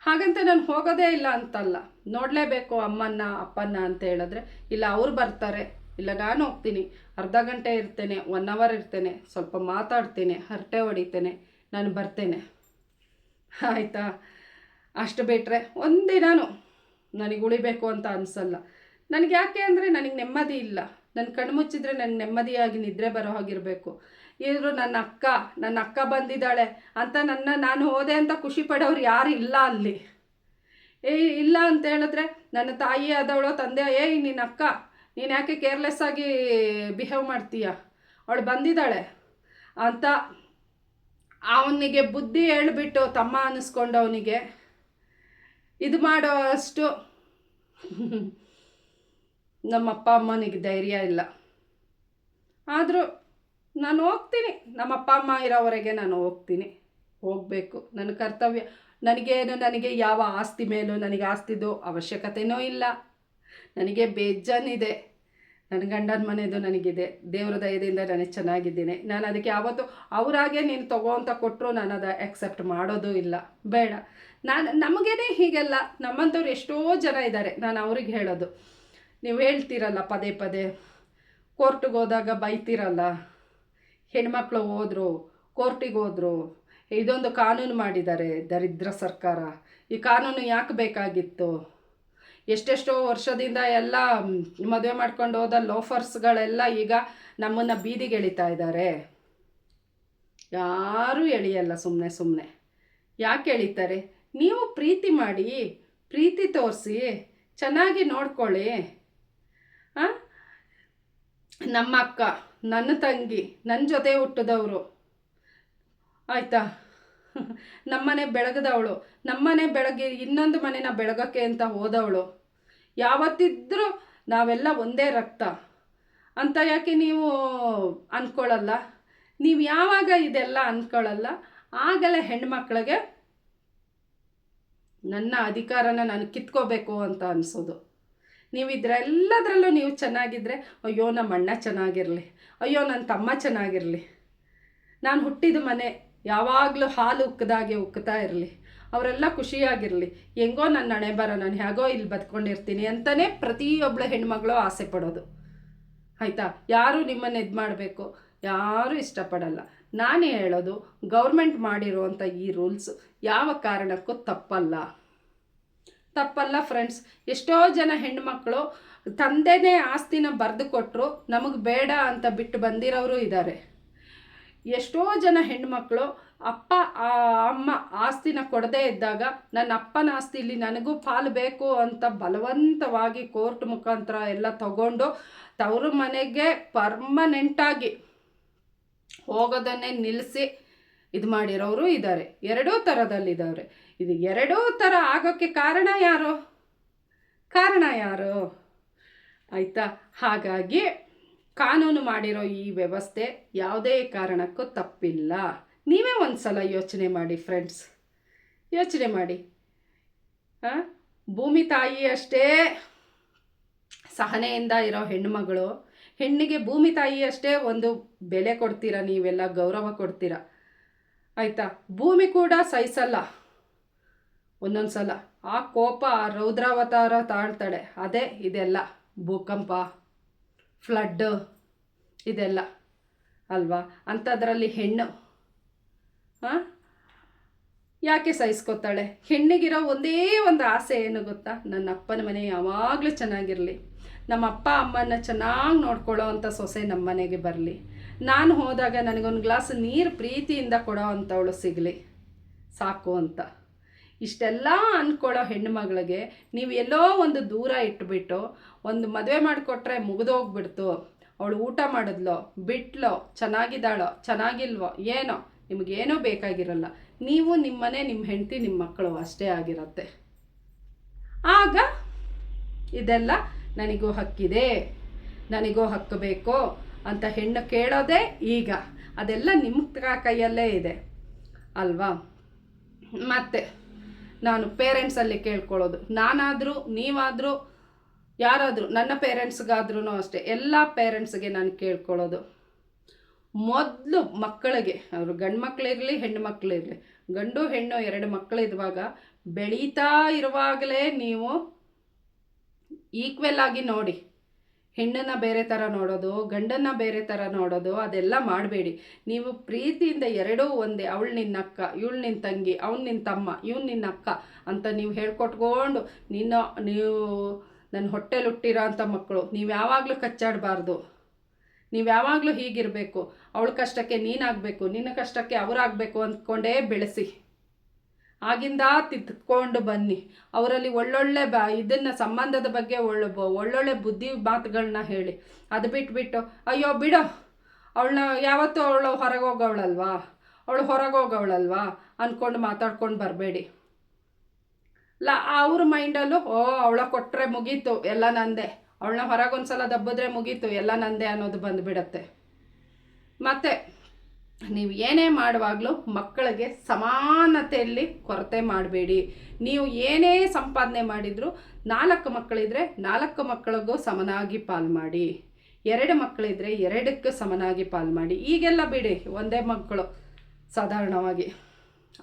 ಹಾಗಂತ ನಾನು ಹೋಗೋದೇ ಇಲ್ಲ ಅಂತಲ್ಲ. ನೋಡಲೇಬೇಕು ಅಮ್ಮನ್ನ, ಅಪ್ಪನ್ನ ಅಂತ ಹೇಳಿದ್ರೆ, ಇಲ್ಲ ಅವ್ರು ಬರ್ತಾರೆ, ಇಲ್ಲ ನಾನು ಹೋಗ್ತೀನಿ, ಅರ್ಧ ಗಂಟೆ ಇರ್ತೇನೆ ಒನ್ ಅವರ್ ಇರ್ತೇನೆ, ಸ್ವಲ್ಪ ಮಾತಾಡ್ತೇನೆ, ಹರಟೆ ಹೊಡಿತೇನೆ, ನಾನು ಬರ್ತೇನೆ. ಆಯಿತಾ? ಅಷ್ಟು ಬಿಟ್ಟರೆ ಒಂದಿನಾನು ನನಗೆ ಉಳಿಬೇಕು ಅಂತ ಅನಿಸಲ್ಲ. ನನಗೆ ಯಾಕೆ ಅಂದರೆ ನನಗೆ ನೆಮ್ಮದಿ ಇಲ್ಲ. ನನ್ನ ಕಣ್ಣು ಮುಚ್ಚಿದ್ರೆ ನನಗೆ ನೆಮ್ಮದಿಯಾಗಿ ನಿದ್ರೆ ಬರೋ ಹಾಗಿರಬೇಕು. ಇವರು ನನ್ನ ಅಕ್ಕ ನನ್ನ ಅಕ್ಕ ಬಂದಿದ್ದಾಳೆ ಅಂತ ನನ್ನ ನಾನು ಹೋದೆ ಅಂತ ಖುಷಿ ಪಡೋರು ಯಾರು ಇಲ್ಲ ಅಲ್ಲಿ. ಏ, ಇಲ್ಲ ಅಂತ ಹೇಳಿದ್ರೆ ನನ್ನ ತಾಯಿ ಆದವಳು ತಂದೆ ಏಯ್ ನಿನ್ನ ಅಕ್ಕ, ನೀನು ಯಾಕೆ ಕೇರ್ಲೆಸ್ ಆಗಿ ಬಿಹೇವ್ ಮಾಡ್ತೀಯ? ಅವಳು ಬಂದಿದ್ದಾಳೆ ಅಂತ ಅವನಿಗೆ ಬುದ್ಧಿ ಹೇಳ್ಬಿಟ್ಟು ತಮ್ಮ ಅನ್ನಿಸ್ಕೊಂಡು ಅವನಿಗೆ ಇದು ಮಾಡೋ ಅಷ್ಟು ನಮ್ಮ ಅಪ್ಪ ಅಮ್ಮನಿಗೆ ಧೈರ್ಯ ಇಲ್ಲ. ಆದರೂ ನಾನು ಹೋಗ್ತೀನಿ. ನಮ್ಮ ಅಪ್ಪ ಅಮ್ಮ ಇರೋವರೆಗೆ ನಾನು ಹೋಗ್ತೀನಿ. ಹೋಗಬೇಕು. ನನ್ನ ಕರ್ತವ್ಯ ನನಗೇನು ನನಗೆ ಯಾವ ಆಸ್ತಿ ಮೇಲೂ ನನಗೆ ಆಸ್ತಿದು ಅವಶ್ಯಕತೆಯೂ ಇಲ್ಲ. ನನಗೆ ಬೇಜಾನಿದೆ. ನನ್ನ ಗಂಡನ ಮನೆಯದು ನನಗಿದೆ. ದೇವ್ರ ದಯದಿಂದ ನನಗೆ ಚೆನ್ನಾಗಿದ್ದೀನಿ. ನಾನು ಅದಕ್ಕೆ ಯಾವತ್ತು, ಅವರಾಗೆ ನೀನು ತಗೋ ಅಂತ ಕೊಟ್ಟರು ನಾನು ಅದು ಆಕ್ಸೆಪ್ಟ್ ಮಾಡೋದು ಇಲ್ಲ. ಬೇಡ. ನಾನು, ನಮಗೇನೆ ಹೀಗೆಲ್ಲ, ನಮ್ಮಂಥವ್ರು ಎಷ್ಟೋ ಜನ ಇದ್ದಾರೆ ನಾನು ಅವ್ರಿಗೆ ಹೇಳೋದು. ನೀವು ಹೇಳ್ತೀರಲ್ಲ ಪದೇ ಪದೇ ಕೋರ್ಟಿಗೆ ಹೋದಾಗ ಬೈತೀರಲ್ಲ, ಹೆಣ್ಮಕ್ಳು ಹೋದರು ಕೋರ್ಟಿಗೆ ಹೋದ್ರು, ಇದೊಂದು ಕಾನೂನು ಮಾಡಿದ್ದಾರೆ ದರಿದ್ರ ಸರ್ಕಾರ. ಈ ಕಾನೂನು ಯಾಕೆ ಬೇಕಾಗಿತ್ತು? ಎಷ್ಟೆಷ್ಟೋ ವರ್ಷದಿಂದ ಎಲ್ಲ ಮದುವೆ ಮಾಡ್ಕೊಂಡು ಹೋದ ಲೋಫರ್ಸ್ಗಳೆಲ್ಲ ಈಗ ನಮ್ಮನ್ನು ಬೀದಿಗೆ ಎಳಿತಾ ಇದ್ದಾರೆ. ಯಾರೂ ಎಳಿಯಲ್ಲ ಸುಮ್ಮನೆ ಸುಮ್ಮನೆ ಯಾಕೆ ಎಳಿತಾರೆ? ನೀವು ಪ್ರೀತಿ ಮಾಡಿ, ಪ್ರೀತಿ ತೋರಿಸಿ, ಚೆನ್ನಾಗಿ ನೋಡ್ಕೊಳ್ಳಿ? ನಮ್ಮ ಅಕ್ಕ, ನನ್ನ ತಂಗಿ ನನ್ನ ಜೊತೆ ಹುಟ್ಟಿದವರು. ಆಯಿತಾ? [LAUGHS] ನಮ್ಮನೆ ಬೆಳಗದವಳು. ನಮ್ಮನೆ ಬೆಳಗ್ಗೆ, ಇನ್ನೊಂದು ಮನೆನ ಬೆಳಗಕ್ಕೆ ಅಂತ ಹೋದವಳು. ಯಾವತ್ತಿದ್ದರೂ ನಾವೆಲ್ಲ ಒಂದೇ ರಕ್ತ. ಅಂತ ಯಾಕೆ ನೀವು ಅಂದ್ಕೊಳ್ಳಲ್ಲ ನೀವು ಯಾವಾಗ ಇದೆಲ್ಲ ಅಂದ್ಕೊಳ್ಳಲ್ಲ ಆಗಲೇ ಹೆಣ್ಮಕ್ಳಿಗೆ ನನ್ನ ಅಧಿಕಾರನ ನಾನು ಕಿತ್ಕೋಬೇಕು ಅಂತ ಅನಿಸೋದು. ನೀವು ಇದ್ರೆಲ್ಲದರಲ್ಲೂ ನೀವು ಚೆನ್ನಾಗಿದ್ದರೆ ಅಯ್ಯೋ, ನಮ್ಮ ಅಣ್ಣ ಚೆನ್ನಾಗಿರಲಿ, ಅಯ್ಯೋ, ನನ್ನ ತಮ್ಮ ಚೆನ್ನಾಗಿರಲಿ. ನಾನು ಹುಟ್ಟಿದ ಮನೆ ಯಾವಾಗಲೂ ಹಾಲು ಉಕ್ಕದಾಗೆ ಉಕ್ಕುತ್ತಾ ಇರಲಿ, ಅವರೆಲ್ಲ ಖುಷಿಯಾಗಿರಲಿ. ಹೆಂಗೋ ನನ್ನ ಹಣೆ ಬರ, ನಾನು ಹೇಗೋ ಇಲ್ಲಿ ಬದ್ಕೊಂಡಿರ್ತೀನಿ ಅಂತಲೇ ಪ್ರತಿಯೊಬ್ಬಳ ಹೆಣ್ಮಗಳು ಆಸೆ ಪಡೋದು. ಆಯಿತಾ? ಯಾರು ನಿಮ್ಮನ್ನು ಇದು ಮಾಡಬೇಕು ಯಾರೂ ಇಷ್ಟಪಡಲ್ಲ. ನಾನೇ ಹೇಳೋದು ಗೌರ್ಮೆಂಟ್ ಮಾಡಿರುವಂಥ ಈ ರೂಲ್ಸ್ ಯಾವ ಕಾರಣಕ್ಕೂ ತಪ್ಪಲ್ಲ. ತಪ್ಪಲ್ಲ ಫ್ರೆಂಡ್ಸ್ ಎಷ್ಟೋ ಜನ ಹೆಣ್ಮಕ್ಳು ತಂದೆನೇ ಆಸ್ತಿನ ಬರೆದು ಕೊಟ್ಟರು ನಮಗೆ ಬೇಡ ಅಂತ ಬಿಟ್ಟು ಬಂದಿರೋರು ಇದ್ದಾರೆ ಎಷ್ಟೋ ಜನ ಹೆಣ್ಮಕ್ಳು ಅಪ್ಪ ಅಮ್ಮ ಆಸ್ತಿನ ಕೊಡದೇ ಇದ್ದಾಗ ನನ್ನ ಅಪ್ಪನ ಆಸ್ತಿಲಿ ನನಗೂ ಪಾಲು ಬೇಕು ಅಂತ ಬಲವಂತವಾಗಿ ಕೋರ್ಟ್ ಮುಖಾಂತರ ಎಲ್ಲ ತಗೊಂಡು ತವರು ಮನೆಗೆ ಪರ್ಮನೆಂಟಾಗಿ ಹೋಗೋದನ್ನೇ ನಿಲ್ಲಿಸಿ ಇದು ಮಾಡಿರೋರು ಇದ್ದಾರೆ. ಎರಡೂ ಥರದಲ್ಲಿದ್ದಾರೆ ಇದು ಎರಡೂ ಥರ ಆಗೋಕ್ಕೆ ಕಾರಣ ಯಾರು? ಕಾರಣ ಯಾರು? ಆಯಿತಾ? ಹಾಗಾಗಿ ಕಾನೂನು ಮಾಡಿರೋ ಈ ವ್ಯವಸ್ಥೆ ಯಾವುದೇ ಕಾರಣಕ್ಕೂ ತಪ್ಪಿಲ್ಲ. ನೀವೇ ಒಂದು ಸಲ ಯೋಚನೆ ಮಾಡಿ ಫ್ರೆಂಡ್ಸ್. ಯೋಚನೆ ಮಾಡಿ? ಭೂಮಿ ತಾಯಿ ಅಷ್ಟೇ ಸಹನೆಯಿಂದ ಇರೋ ಹೆಣ್ಣುಮಗಳು ಹೆಣ್ಣಿಗೆ ಭೂಮಿ ತಾಯಿ ಅಷ್ಟೇ ಒಂದು ಬೆಲೆ ಕೊಡ್ತೀರಾ, ನೀವೆಲ್ಲ ಗೌರವ ಕೊಡ್ತೀರಾ? ಆಯಿತಾ? ಭೂಮಿ ಕೂಡ ಸಹಿಸಲ್ಲ ಒಂದೊಂದು ಸಲ. ಆ ಕೋಪ, ಆ ರೌದ್ರಾವತಾರ ತಾಳ್ತಾಳೆ ಅದೇ ಇದೆಲ್ಲ. ಭೂಕಂಪ, ಫ್ಲಡ್ ಇದೆಲ್ಲ. ಅಲ್ವಾ? ಅಂಥದ್ರಲ್ಲಿ ಹೆಣ್ಣು ಹಾಂ ಯಾಕೆ ಸಹಿಸ್ಕೊತಾಳೆ ಹೆಣ್ಣಿಗಿರೋ ಒಂದೇ ಒಂದು ಆಸೆ ಏನು ಗೊತ್ತಾ? ನನ್ನ ಅಪ್ಪನ ಮನೆ ಯಾವಾಗಲೂ ಚೆನ್ನಾಗಿರಲಿ. ನಮ್ಮ ಅಪ್ಪ ಅಮ್ಮನ ಚೆನ್ನಾಗಿ ನೋಡ್ಕೊಳ್ಳೋ ಅಂಥ ಸೊಸೆ ನಮ್ಮ ಮನೆಗೆ ಬರಲಿ. ನಾನು ಹೋದಾಗ ನನಗೊಂದು ಗ್ಲಾಸ್ ನೀರು ಪ್ರೀತಿಯಿಂದ ಕೊಡೋ ಅಂಥವಳು ಸಿಗಲಿ. ಸಾಕು ಅಂತ. ಇಷ್ಟೆಲ್ಲ ಅಂದ್ಕೊಳ್ಳೋ ಹೆಣ್ಣುಮಗಳಿಗೆ ನೀವು ಎಲ್ಲೋ ಒಂದು ದೂರ ಇಟ್ಬಿಟ್ಟು ಒಂದು ಮದುವೆ ಮಾಡಿಕೊಟ್ರೆ ಮುಗಿದೋಗ್ಬಿಡ್ತು. ಅವಳು ಊಟ ಮಾಡಿದ್ಲೋ, ಬಿಟ್ಲೋ, ಚೆನ್ನಾಗಿದ್ದಾಳೋ, ಚೆನ್ನಾಗಿಲ್ವೋ, ಏನೋ, ನಿಮಗೇನೋ ಬೇಕಾಗಿರಲ್ಲ. ನೀವು ನಿಮ್ಮನೆ ನಿಮ್ಮ ಹೆಂಡತಿ ನಿಮ್ಮ ಮಕ್ಕಳು ಅಷ್ಟೇ ಆಗಿರುತ್ತೆ. ಆಗ ಇದೆಲ್ಲ ನನಗೂ ಹಕ್ಕಿದೆ, ನನಗೂ ಹಕ್ಕು ಬೇಕು ಅಂತ ಹೆಣ್ಣು ಕೇಳೋದೇ ಈಗ. ಅದೆಲ್ಲ ನಿಮ್ಮ ಕೈಯಲ್ಲೇ ಇದೆ, ಅಲ್ವಾ? ಮತ್ತೆ ನಾನು ಪೇರೆಂಟ್ಸಲ್ಲಿ ಕೇಳ್ಕೊಳ್ಳೋದು. ನಾನಾದರೂ, ನೀವಾದರೂ, ಯಾರಾದರೂ, ನನ್ನ ಪೇರೆಂಟ್ಸ್ಗಾದ್ರೂ ಅಷ್ಟೇ, ಎಲ್ಲ ಪೇರೆಂಟ್ಸ್ಗೆ ನಾನು ಕೇಳ್ಕೊಳ್ಳೋದು. ಮೊದಲು ಮಕ್ಕಳಿಗೆ, ಅವರು ಗಂಡು ಮಕ್ಕಳಿರಲಿ ಹೆಣ್ಣು ಮಕ್ಕಳಿರಲಿ ಗಂಡು ಹೆಣ್ಣು ಎರಡು ಮಕ್ಕಳಿರುವಾಗ ಬೆಳೀತಾ ಇರುವಾಗಲೇ ನೀವು ಈಕ್ವೆಲ್ ಆಗಿ ನೋಡಿ. ಹೆಣ್ಣನ್ನು ಬೇರೆ ಥರ ನೋಡೋದು, ಗಂಡನ್ನು ಬೇರೆ ಥರ ನೋಡೋದು, ಅದೆಲ್ಲ ಮಾಡಬೇಡಿ. ನೀವು ಪ್ರೀತಿಯಿಂದ ಎರಡೂ ಒಂದೇ, ಅವಳು ನಿನ್ನ ಅಕ್ಕ, ಇವಳು ನಿನ್ನ ತಂಗಿ, ಅವ್ನು ನಿನ್ನ ತಮ್ಮ, ಇವ್ನು ನಿನ್ನ ಅಕ್ಕ ಅಂತ ನೀವು ಹೇಳ್ಕೊಟ್ಕೊಂಡು ನಿನ್ನ, ನೀವು ನನ್ನ ಹೊಟ್ಟೆಲಿ ಹುಟ್ಟಿರೋ ಅಂಥ ಮಕ್ಕಳು, ನೀವು ಯಾವಾಗಲೂ ಕಚ್ಚಾಡಬಾರ್ದು. ನೀವು ಯಾವಾಗಲೂ ಹೀಗಿರಬೇಕು. ಅವಳ ಕಷ್ಟಕ್ಕೆ ನೀನಾಗಬೇಕು ನಿನ್ನ ಕಷ್ಟಕ್ಕೆ ಅವರಾಗಬೇಕು ಅಂದ್ಕೊಂಡೇ ಬೆಳೆಸಿ. ಆಗಿಂದ ತಿದ್ದುಕೊಂಡು ಬನ್ನಿ. ಅವರಲ್ಲಿ ಒಳ್ಳೊಳ್ಳೆ ಬ, ಇದನ್ನು ಸಂಬಂಧದ ಬಗ್ಗೆ ಒಳ್ಳೆ ಒಳ್ಳೊಳ್ಳೆ ಬುದ್ಧಿ ಮಾತುಗಳನ್ನ ಹೇಳಿ. ಅದು ಬಿಟ್ಬಿಟ್ಟು, ಅಯ್ಯೋ, ಬಿಡು. ಅವಳನ್ನ ಯಾವತ್ತೂ ಅವಳು ಹೊರಗೆ ಹೋಗೋವಳಲ್ವಾ? ಅವಳು ಹೊರಗೆ ಹೋಗೋವಳಲ್ವಾ? ಅಂದ್ಕೊಂಡು ಮಾತಾಡ್ಕೊಂಡು ಬರಬೇಡಿ. ಲ, ಅವ್ರ ಮೈಂಡಲ್ಲೂ, ಓ, ಅವಳ ಕೊಟ್ಟರೆ ಮುಗೀತು, ಎಲ್ಲ ನಂದೆ. ಅವಳನ್ನ ಹೊರಗೊಂದ್ಸಲ ದಬ್ಬಿದ್ರೆ ಮುಗೀತು, ಎಲ್ಲ ನಂದೆ ಅನ್ನೋದು ಬಂದುಬಿಡತ್ತೆ. ಮತ್ತು ನೀವು ಏನೇ ಮಾಡುವಾಗಲೂ ಮಕ್ಕಳಿಗೆ ಸಮಾನತೆಯಲ್ಲಿ ಕೊರತೆ ಮಾಡಬೇಡಿ. ನೀವು ಏನೇ ಸಂಪಾದನೆ ಮಾಡಿದರೂ ನಾಲ್ಕು ಮಕ್ಕಳಿದ್ರೆ ನಾಲ್ಕು ಮಕ್ಕಳಿಗೂ ಸಮನಾಗಿ ಪಾಲು ಮಾಡಿ. ಎರಡು ಮಕ್ಕಳಿದ್ರೆ ಎರಡಕ್ಕೂ ಸಮನಾಗಿ ಪಾಲು ಮಾಡಿ. ಈಗೆಲ್ಲ ಬಿಡಿ, ಒಂದೇ ಮಕ್ಕಳು ಸಾಧಾರಣವಾಗಿ.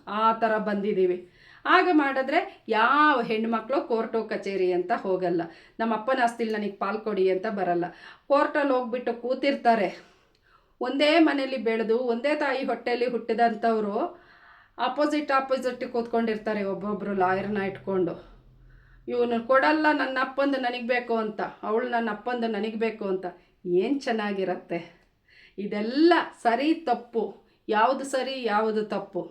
ಆ ಥರ ಬಂದಿದ್ದೀವಿ. ಆಗ ಮಾಡಿದ್ರೆ ಯಾವ ಹೆಣ್ಮಕ್ಳು ಕೋರ್ಟು ಕಚೇರಿ ಅಂತ ಹೋಗಲ್ಲ. ನಮ್ಮ ಅಪ್ಪನ ಆಸ್ತಿಲಿ ನನಗೆ ಪಾಲ್ಕೊಡಿ ಅಂತ ಬರಲ್ಲ. ಕೋರ್ಟಲ್ಲಿ ಹೋಗ್ಬಿಟ್ಟು ಕೂತಿರ್ತಾರೆ. ಒಂದೇ ಮನೇಲಿ ಬೆಳೆದು, ಒಂದೇ ತಾಯಿ ಹೊಟ್ಟೆಯಲ್ಲಿ ಹುಟ್ಟಿದಂಥವರು ಆಪೋಸಿಟ್ ಆಪೋಸಿಟ್ ಕೂತ್ಕೊಂಡಿರ್ತಾರೆ ಒಬ್ಬೊಬ್ಬರು ಲಾಯರ್ನ ಇಟ್ಕೊಂಡು. ಇವನು ಕೊಡಲ್ಲ ನನ್ನ ಅಪ್ಪಂದು ನನಗೆ ಬೇಕು ಅಂತ, ಅವಳು ನನ್ನ ಅಪ್ಪಂದು ನನಗೆ ಬೇಕು ಅಂತ. ಏನು ಚೆನ್ನಾಗಿರತ್ತೆ? ಇದೆಲ್ಲ ಸರಿ ತಪ್ಪು. ಯಾವುದು ಸರಿ, ಯಾವುದು ತಪ್ಪು.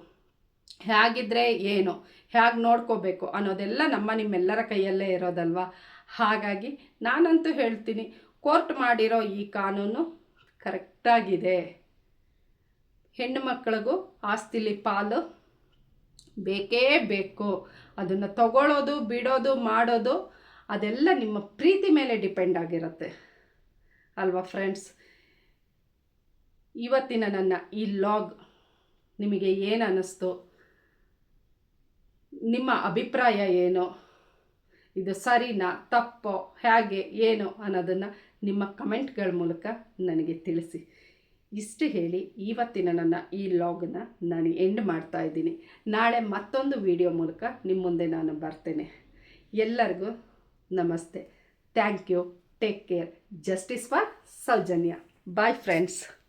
ಹೇಗಿದ್ರೆ ಏನು? ಹೇಗೆ ನೋಡ್ಕೋಬೇಕು? ಅನ್ನೋದೆಲ್ಲ ನಮ್ಮ ನಿಮ್ಮೆಲ್ಲರ ಕೈಯಲ್ಲೇ ಇರೋದಲ್ವಾ? ಹಾಗಾಗಿ ನಾನಂತೂ ಹೇಳ್ತೀನಿ, ಕೋರ್ಟ್ ಮಾಡಿರೋ ಈ ಕಾನೂನು ಕರೆಕ್ಟಾಗಿದೆ. ಹೆಣ್ಣು ಮಕ್ಕಳಿಗೂ ಆಸ್ತಿಲಿ ಪಾಲು ಬೇಕೇ ಬೇಕು. ಅದನ್ನು ತಗೊಳ್ಳೋದು ಬಿಡೋದು, ಮಾಡೋದು, ಅದೆಲ್ಲ ನಿಮ್ಮ ಪ್ರೀತಿ ಮೇಲೆ ಡಿಪೆಂಡ್ ಆಗಿರುತ್ತೆ. ಅಲ್ವಾ ಫ್ರೆಂಡ್ಸ್? ಇವತ್ತಿನ ನನ್ನ ಈ ಲಾಗ್ ನಿಮಗೆ ಏನು ಅನ್ನಿಸ್ತು ನಿಮ್ಮ ಅಭಿಪ್ರಾಯ ಏನು? ಇದು ಸರಿನಾ, ತಪ್ಪೋ, ಹೇಗೆ, ಏನು ಅನ್ನೋದನ್ನು ನಿಮ್ಮ ಕಮೆಂಟ್ಗಳ ಮೂಲಕ ನನಗೆ ತಿಳಿಸಿ. ಇಷ್ಟು ಹೇಳಿ ಇವತ್ತಿನ ನನ್ನ ಈ ಲಾಗನ್ನು ನಾನು ಎಂಡ್ ಮಾಡ್ತಾ ಇದ್ದೀನಿ. ನಾಳೆ ಮತ್ತೊಂದು ವಿಡಿಯೋ ಮೂಲಕ ನಿಮ್ಮ ಮುಂದೆ ನಾನು ಬರ್ತೇನೆ. ಎಲ್ಲರಿಗೂ ನಮಸ್ತೆ. Thank you. Take care. Justice for Soujanya. Bye friends